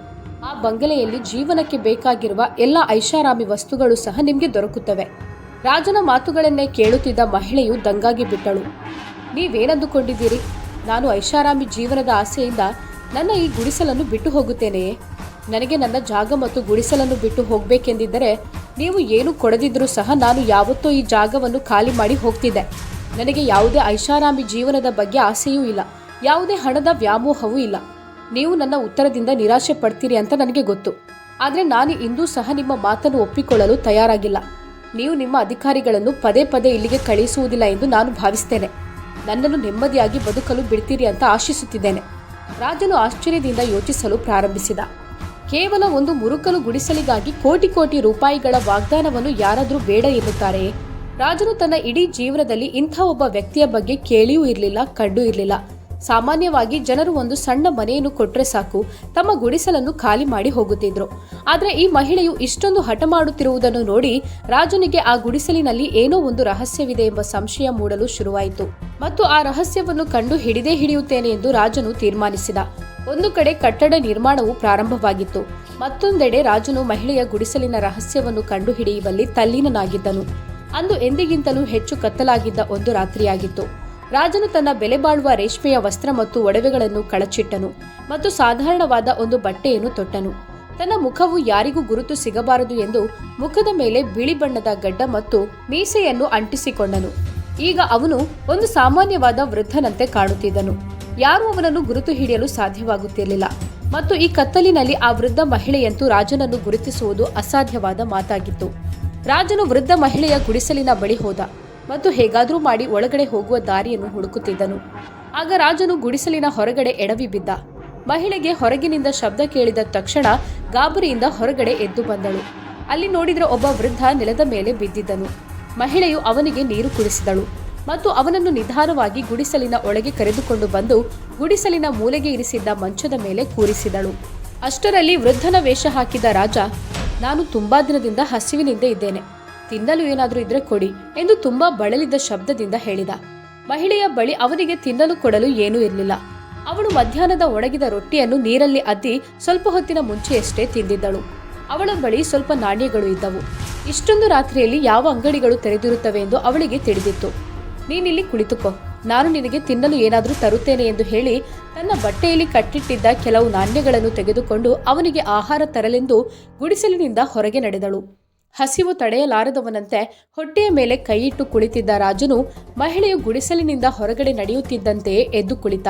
ಆ ಬಂಗಲೆಯಲ್ಲಿ ಜೀವನಕ್ಕೆ ಬೇಕಾಗಿರುವ ಎಲ್ಲ ಐಷಾರಾಮಿ ವಸ್ತುಗಳು ಸಹ ನಿಮಗೆ ದೊರಕುತ್ತವೆ. ರಾಜನ ಮಾತುಗಳನ್ನೇ ಕೇಳುತ್ತಿದ್ದ ಮಹಿಳೆಯು ದಂಗಾಗಿ ಬಿಟ್ಟಳು. ನೀವೇನಂದುಕೊಂಡಿದ್ದೀರಿ? ನಾನು ಐಷಾರಾಮಿ ಜೀವನದ ಆಸೆಯಿಂದ ನನ್ನ ಈ ಗುಡಿಸಲನ್ನು ಬಿಟ್ಟು ಹೋಗುತ್ತೇನೆಯೇ ನನಗೆ ನನ್ನ ಜಾಗ ಮತ್ತು ಗುಡಿಸಲನ್ನು ಬಿಟ್ಟು ಹೋಗಬೇಕೆಂದಿದ್ದರೆ ನೀವು ಏನು ಕೊಡದಿದ್ದರೂ ಸಹ ನಾನು ಯಾವತ್ತೂ ಈ ಜಾಗವನ್ನು ಖಾಲಿ ಮಾಡಿ ಹೋಗ್ತಿದ್ದೆ. ನನಗೆ ಯಾವುದೇ ಐಷಾರಾಮಿ ಜೀವನದ ಬಗ್ಗೆ ಆಸೆಯೂ ಇಲ್ಲ. ಯಾವುದೇ ಹಣದ ವ್ಯಾಮೋಹವೂ ಇಲ್ಲ. ನೀವು ನನ್ನ ಉತ್ತರದಿಂದ ನಿರಾಶೆ ಪಡ್ತೀರಿ ಅಂತ ನನಗೆ ಗೊತ್ತು. ಆದರೆ ನಾನು ಇಂದೂ ಸಹ ನಿಮ್ಮ ಮಾತನ್ನು ಒಪ್ಪಿಕೊಳ್ಳಲು ತಯಾರಾಗಿಲ್ಲ. ನೀವು ನಿಮ್ಮ ಅಧಿಕಾರಿಗಳನ್ನು ಪದೇ ಪದೇ ಇಲ್ಲಿಗೆ ಕಳುಹಿಸುವುದಿಲ್ಲ ಎಂದು ನಾನು ಭಾವಿಸ್ತೇನೆ. ನನ್ನನ್ನು ನೆಮ್ಮದಿಯಾಗಿ ಬದುಕಲು ಬಿಡ್ತೀರಿ ಅಂತ ಆಶಿಸುತ್ತಿದ್ದೇನೆ. ರಾಜನು ಆಶ್ಚರ್ಯದಿಂದ ಯೋಚಿಸಲು ಪ್ರಾರಂಭಿಸಿದ. ಕೇವಲ ಒಂದು ಮುರುಕಲು ಗುಡಿಸಲಿಗಾಗಿ ಕೋಟಿ ಕೋಟಿ ರೂಪಾಯಿಗಳ ವಾಗ್ದಾನವನ್ನು ಯಾರಾದರೂ ಬೇಡ ಎನ್ನುತ್ತಾರೆಯೇ? ರಾಜನು ತನ್ನ ಇಡೀ ಜೀವನದಲ್ಲಿ ಇಂಥ ಒಬ್ಬ ವ್ಯಕ್ತಿಯ ಬಗ್ಗೆ ಕೇಳಿಯೂ ಇರಲಿಲ್ಲ, ಕಂಡೂ ಇರಲಿಲ್ಲ. ಸಾಮಾನ್ಯವಾಗಿ ಜನರು ಒಂದು ಸಣ್ಣ ಮನೆಯನ್ನು ಕೊಟ್ಟರೆ ಸಾಕು, ತಮ್ಮ ಗುಡಿಸಲನ್ನು ಖಾಲಿ ಮಾಡಿ ಹೋಗುತ್ತಿದ್ರು. ಆದರೆ ಈ ಮಹಿಳೆಯು ಇಷ್ಟೊಂದು ಹಠ ಮಾಡುತ್ತಿರುವುದನ್ನು ನೋಡಿ ರಾಜನಿಗೆ ಆ ಗುಡಿಸಲಿನಲ್ಲಿ ಏನೋ ಒಂದು ರಹಸ್ಯವಿದೆ ಎಂಬ ಸಂಶಯ ಮೂಡಲು ಶುರುವಾಯಿತು. ಮತ್ತು ಆ ರಹಸ್ಯವನ್ನು ಕಂಡು ಹಿಡಿದೇ ಹಿಡಿಯುತ್ತೇನೆ ಎಂದು ರಾಜನು ತೀರ್ಮಾನಿಸಿದ. ಒಂದು ಕಡೆ ಕಟ್ಟಡ ನಿರ್ಮಾಣವು ಪ್ರಾರಂಭವಾಗಿತ್ತು. ಮತ್ತೊಂದೆಡೆ ರಾಜನು ಮಹಿಳೆಯ ಗುಡಿಸಲಿನ ರಹಸ್ಯವನ್ನು ಕಂಡುಹಿಡಿಯುವಲ್ಲಿ ತಲ್ಲೀನನಾಗಿದ್ದನು. ಅಂದು ಎಂದಿಗಿಂತಲೂ ಹೆಚ್ಚು ಕತ್ತಲಾಗಿದ್ದ ಒಂದು ರಾತ್ರಿಯಾಗಿತ್ತು. ರಾಜನು ತನ್ನ ಬೆಲೆ ಬಾಳುವ ರೇಷ್ಮೆಯ ವಸ್ತ್ರ ಮತ್ತು ಒಡವೆಗಳನ್ನು ಕಳಚಿಟ್ಟನು ಮತ್ತು ಸಾಧಾರಣವಾದ ಒಂದು ಬಟ್ಟೆಯನ್ನು ತೊಟ್ಟನು. ತನ್ನ ಮುಖವು ಯಾರಿಗೂ ಗುರುತು ಸಿಗಬಾರದು ಎಂದು ಮುಖದ ಮೇಲೆ ಬಿಳಿ ಬಣ್ಣದ ಗಡ್ಡ ಮತ್ತು ಮೀಸೆಯನ್ನು ಅಂಟಿಸಿಕೊಂಡನು. ಈಗ ಅವನು ಒಂದು ಸಾಮಾನ್ಯವಾದ ವೃದ್ಧನಂತೆ ಕಾಣುತ್ತಿದ್ದನು ಯಾರೂ ಅವನನ್ನು ಗುರುತು ಹಿಡಿಯಲು ಸಾಧ್ಯವಾಗುತ್ತಿರಲಿಲ್ಲ ಮತ್ತು ಈ ಕತ್ತಲಿನಲ್ಲಿ ಆ ವೃದ್ಧ ಮಹಿಳೆಯಂತೂ ರಾಜನನ್ನು ಗುರುತಿಸುವುದು ಅಸಾಧ್ಯವಾದ ಮಾತಾಗಿತ್ತು. ರಾಜನು ವೃದ್ಧ ಮಹಿಳೆಯ ಗುಡಿಸಲಿನ ಬಳಿ ಹೋದ. ಮತ್ತು ಹೇಗಾದರೂ ಮಾಡಿ ಒಳಗಡೆ ಹೋಗುವ ದಾರಿಯನ್ನು ಹುಡುಕುತ್ತಿದ್ದನು. ಆಗ ರಾಜನು ಗುಡಿಸಲಿನ ಹೊರಗಡೆ ಎಡವಿ ಬಿದ್ದ. ಮಹಿಳೆಗೆ ಹೊರಗಿನಿಂದ ಶಬ್ದ ಕೇಳಿದ ತಕ್ಷಣ ಗಾಬರಿಯಿಂದ ಹೊರಗಡೆ ಎದ್ದು ಬಂದಳು. ಅಲ್ಲಿ ನೋಡಿದ್ರೆ ಒಬ್ಬ ವೃದ್ಧ ನೆಲದ ಮೇಲೆ ಬಿದ್ದಿದ್ದನು. ಮಹಿಳೆಯು ಅವನಿಗೆ ನೀರು ಕುಡಿಸಿದಳು ಮತ್ತು ಅವನನ್ನು ನಿಧಾನವಾಗಿ ಗುಡಿಸಲಿನ ಒಳಗೆ ಕರೆದುಕೊಂಡು ಬಂದು ಗುಡಿಸಲಿನ ಮೂಲೆಗೆ ಇರಿಸಿದ್ದ ಮಂಚದ ಮೇಲೆ ಕೂರಿಸಿದಳು. ಅಷ್ಟರಲ್ಲಿ ವೃದ್ಧನ ವೇಷ ಹಾಕಿದ ರಾಜ, ನಾನು ತುಂಬಾ ದಿನದಿಂದ ಹಸಿವಿನಿಂದ ಇದ್ದೇನೆ. ತಿನ್ನಲು ಏನಾದರೂ ಇದ್ರೆ ಕೊಡಿ ಎಂದು ತುಂಬಾ ಬಳಲಿದ್ದ ಶಬ್ದದಿಂದ ಹೇಳಿದ. ಮಹಿಳೆಯ ಬಳಿ ಅವನಿಗೆ ತಿನ್ನಲು ಕೊಡಲು ಏನೂ ಇರಲಿಲ್ಲ. ಅವಳು ಮಧ್ಯಾಹ್ನದ ಒಣಗಿದ ರೊಟ್ಟಿಯನ್ನು ನೀರಲ್ಲಿ ಅದ್ದಿ ಸ್ವಲ್ಪ ಹೊತ್ತಿನ ಮುಂಚೆಯಷ್ಟೇ ತಿಂದಿದ್ದಳು. ಅವಳ ಬಳಿ ಸ್ವಲ್ಪ ನಾಣ್ಯಗಳು ಇದ್ದವು. ಇಷ್ಟೊಂದು ರಾತ್ರಿಯಲ್ಲಿ ಯಾವ ಅಂಗಡಿಗಳು ತೆರೆದಿರುತ್ತವೆ ಎಂದು ಅವಳಿಗೆ ತಿಳಿದಿತ್ತು. ನೀನಿಲ್ಲಿ ಕುಳಿತುಕೋ. ನಾನು ನಿನಗೆ ತಿನ್ನಲು ಏನಾದರೂ ತರುತ್ತೇನೆ ಎಂದು ಹೇಳಿ ತನ್ನ ಬಟ್ಟೆಯಲ್ಲಿ ಕಟ್ಟಿಟ್ಟಿದ್ದ ಕೆಲವು ನಾಣ್ಯಗಳನ್ನು ತೆಗೆದುಕೊಂಡು ಅವನಿಗೆ ಆಹಾರ ತರಲೆಂದು ಗುಡಿಸಲಿನಿಂದ ಹೊರಗೆ ನಡೆದಳು. ಹಸಿವು ತಡೆಯಲಾರದವನಂತೆ ಹೊಟ್ಟೆಯ ಮೇಲೆ ಕೈಯಿಟ್ಟು ಕುಳಿತಿದ್ದ ರಾಜನು ಮಹಿಳೆಯು ಗುಡಿಸಲಿನಿಂದ ಹೊರಗಡೆ ನಡೆಯುತ್ತಿದ್ದಂತೆಯೇ ಎದ್ದು ಕುಳಿತ.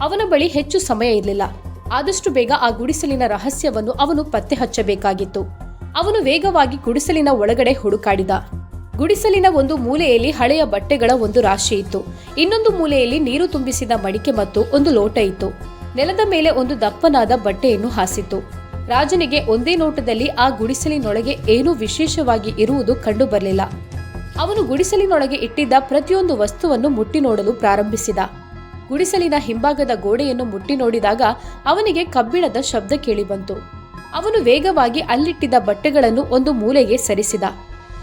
ಅವನ ಬಳಿ ಹೆಚ್ಚು ಸಮಯ ಇರಲಿಲ್ಲ. ಆದಷ್ಟು ಬೇಗ ಆ ಗುಡಿಸಲಿನ ರಹಸ್ಯವನ್ನು ಅವನು ಪತ್ತೆ ಹಚ್ಚಬೇಕಾಗಿತ್ತು ಅವನು ವೇಗವಾಗಿ ಗುಡಿಸಲಿನ ಒಳಗಡೆ ಹುಡುಕಾಡಿದ. ಗುಡಿಸಲಿನ ಒಂದು ಮೂಲೆಯಲ್ಲಿ ಹಳೆಯ ಬಟ್ಟೆಗಳ ಒಂದು ರಾಶಿ ಇತ್ತು. ಇನ್ನೊಂದು ಮೂಲೆಯಲ್ಲಿ ನೀರು ತುಂಬಿಸಿದ ಮಡಿಕೆ ಮತ್ತು ಒಂದು ಲೋಟ ಇತ್ತು. ನೆಲದ ಮೇಲೆ ಒಂದು ದಪ್ಪನಾದ ಬಟ್ಟೆಯನ್ನು ಹಾಸಿತ್ತು. ರಾಜನಿಗೆ ಒಂದೇ ನೋಟದಲ್ಲಿ ಆ ಗುಡಿಸಲಿನೊಳಗೆ ಏನೂ ವಿಶೇಷವಾಗಿ ಇರುವುದು ಕಂಡು ಬರಲಿಲ್ಲ ಅವನು ಗುಡಿಸಲಿನೊಳಗೆ ಇಟ್ಟಿದ್ದ ಪ್ರತಿಯೊಂದು ವಸ್ತುವನ್ನು ಮುಟ್ಟಿ ನೋಡಲು ಪ್ರಾರಂಭಿಸಿದ. ಗುಡಿಸಲಿನ ಹಿಂಭಾಗದ ಗೋಡೆಯನ್ನು ಮುಟ್ಟಿ ನೋಡಿದಾಗ ಅವನಿಗೆ ಕಬ್ಬಿಣದ ಶಬ್ದ ಕೇಳಿಬಂತು. ಅವನು ವೇಗವಾಗಿ ಅಲ್ಲಿಟ್ಟಿದ್ದ ಬಟ್ಟೆಗಳನ್ನು ಒಂದು ಮೂಲೆಗೆ ಸರಿಸಿದ.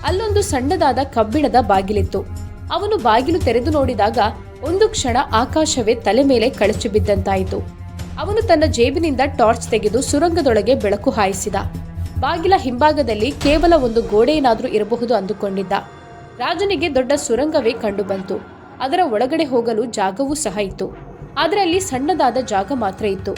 ಅಲ್ಲೊಂದು ಸಣ್ಣದಾದ ಕಬ್ಬಿಣದ ಬಾಗಿಲಿತ್ತು. ಅವನು ಬಾಗಿಲು ತೆರೆದು ನೋಡಿದಾಗ ಒಂದು ಕ್ಷಣ ಆಕಾಶವೇ ತಲೆ ಮೇಲೆ ಕಳಚಿ ಬಿದ್ದಂತಾಯಿತು. ಅವನು ತನ್ನ ಜೇಬಿನಿಂದ ಟಾರ್ಚ್ ತೆಗೆದು ಸುರಂಗದೊಳಗೆ ಬೆಳಕು ಹಾಯಿಸಿದ. ಬಾಗಿಲ ಹಿಂಭಾಗದಲ್ಲಿ ಕೇವಲ ಒಂದು ಗೋಡೆಯೇನಾದರೂ ಇರಬಹುದು ಅಂದುಕೊಂಡಿದ್ದ. ರಾಜನಿಗೆ ದೊಡ್ಡ ಸುರಂಗವೇ ಕಂಡುಬಂತು. ಅದರ ಒಳಗಡೆ ಹೋಗಲು ಜಾಗವೂ ಸಹ ಇತ್ತು. ಅದರಲ್ಲಿ ಸಣ್ಣದಾದ ಜಾಗ ಮಾತ್ರ ಇತ್ತು.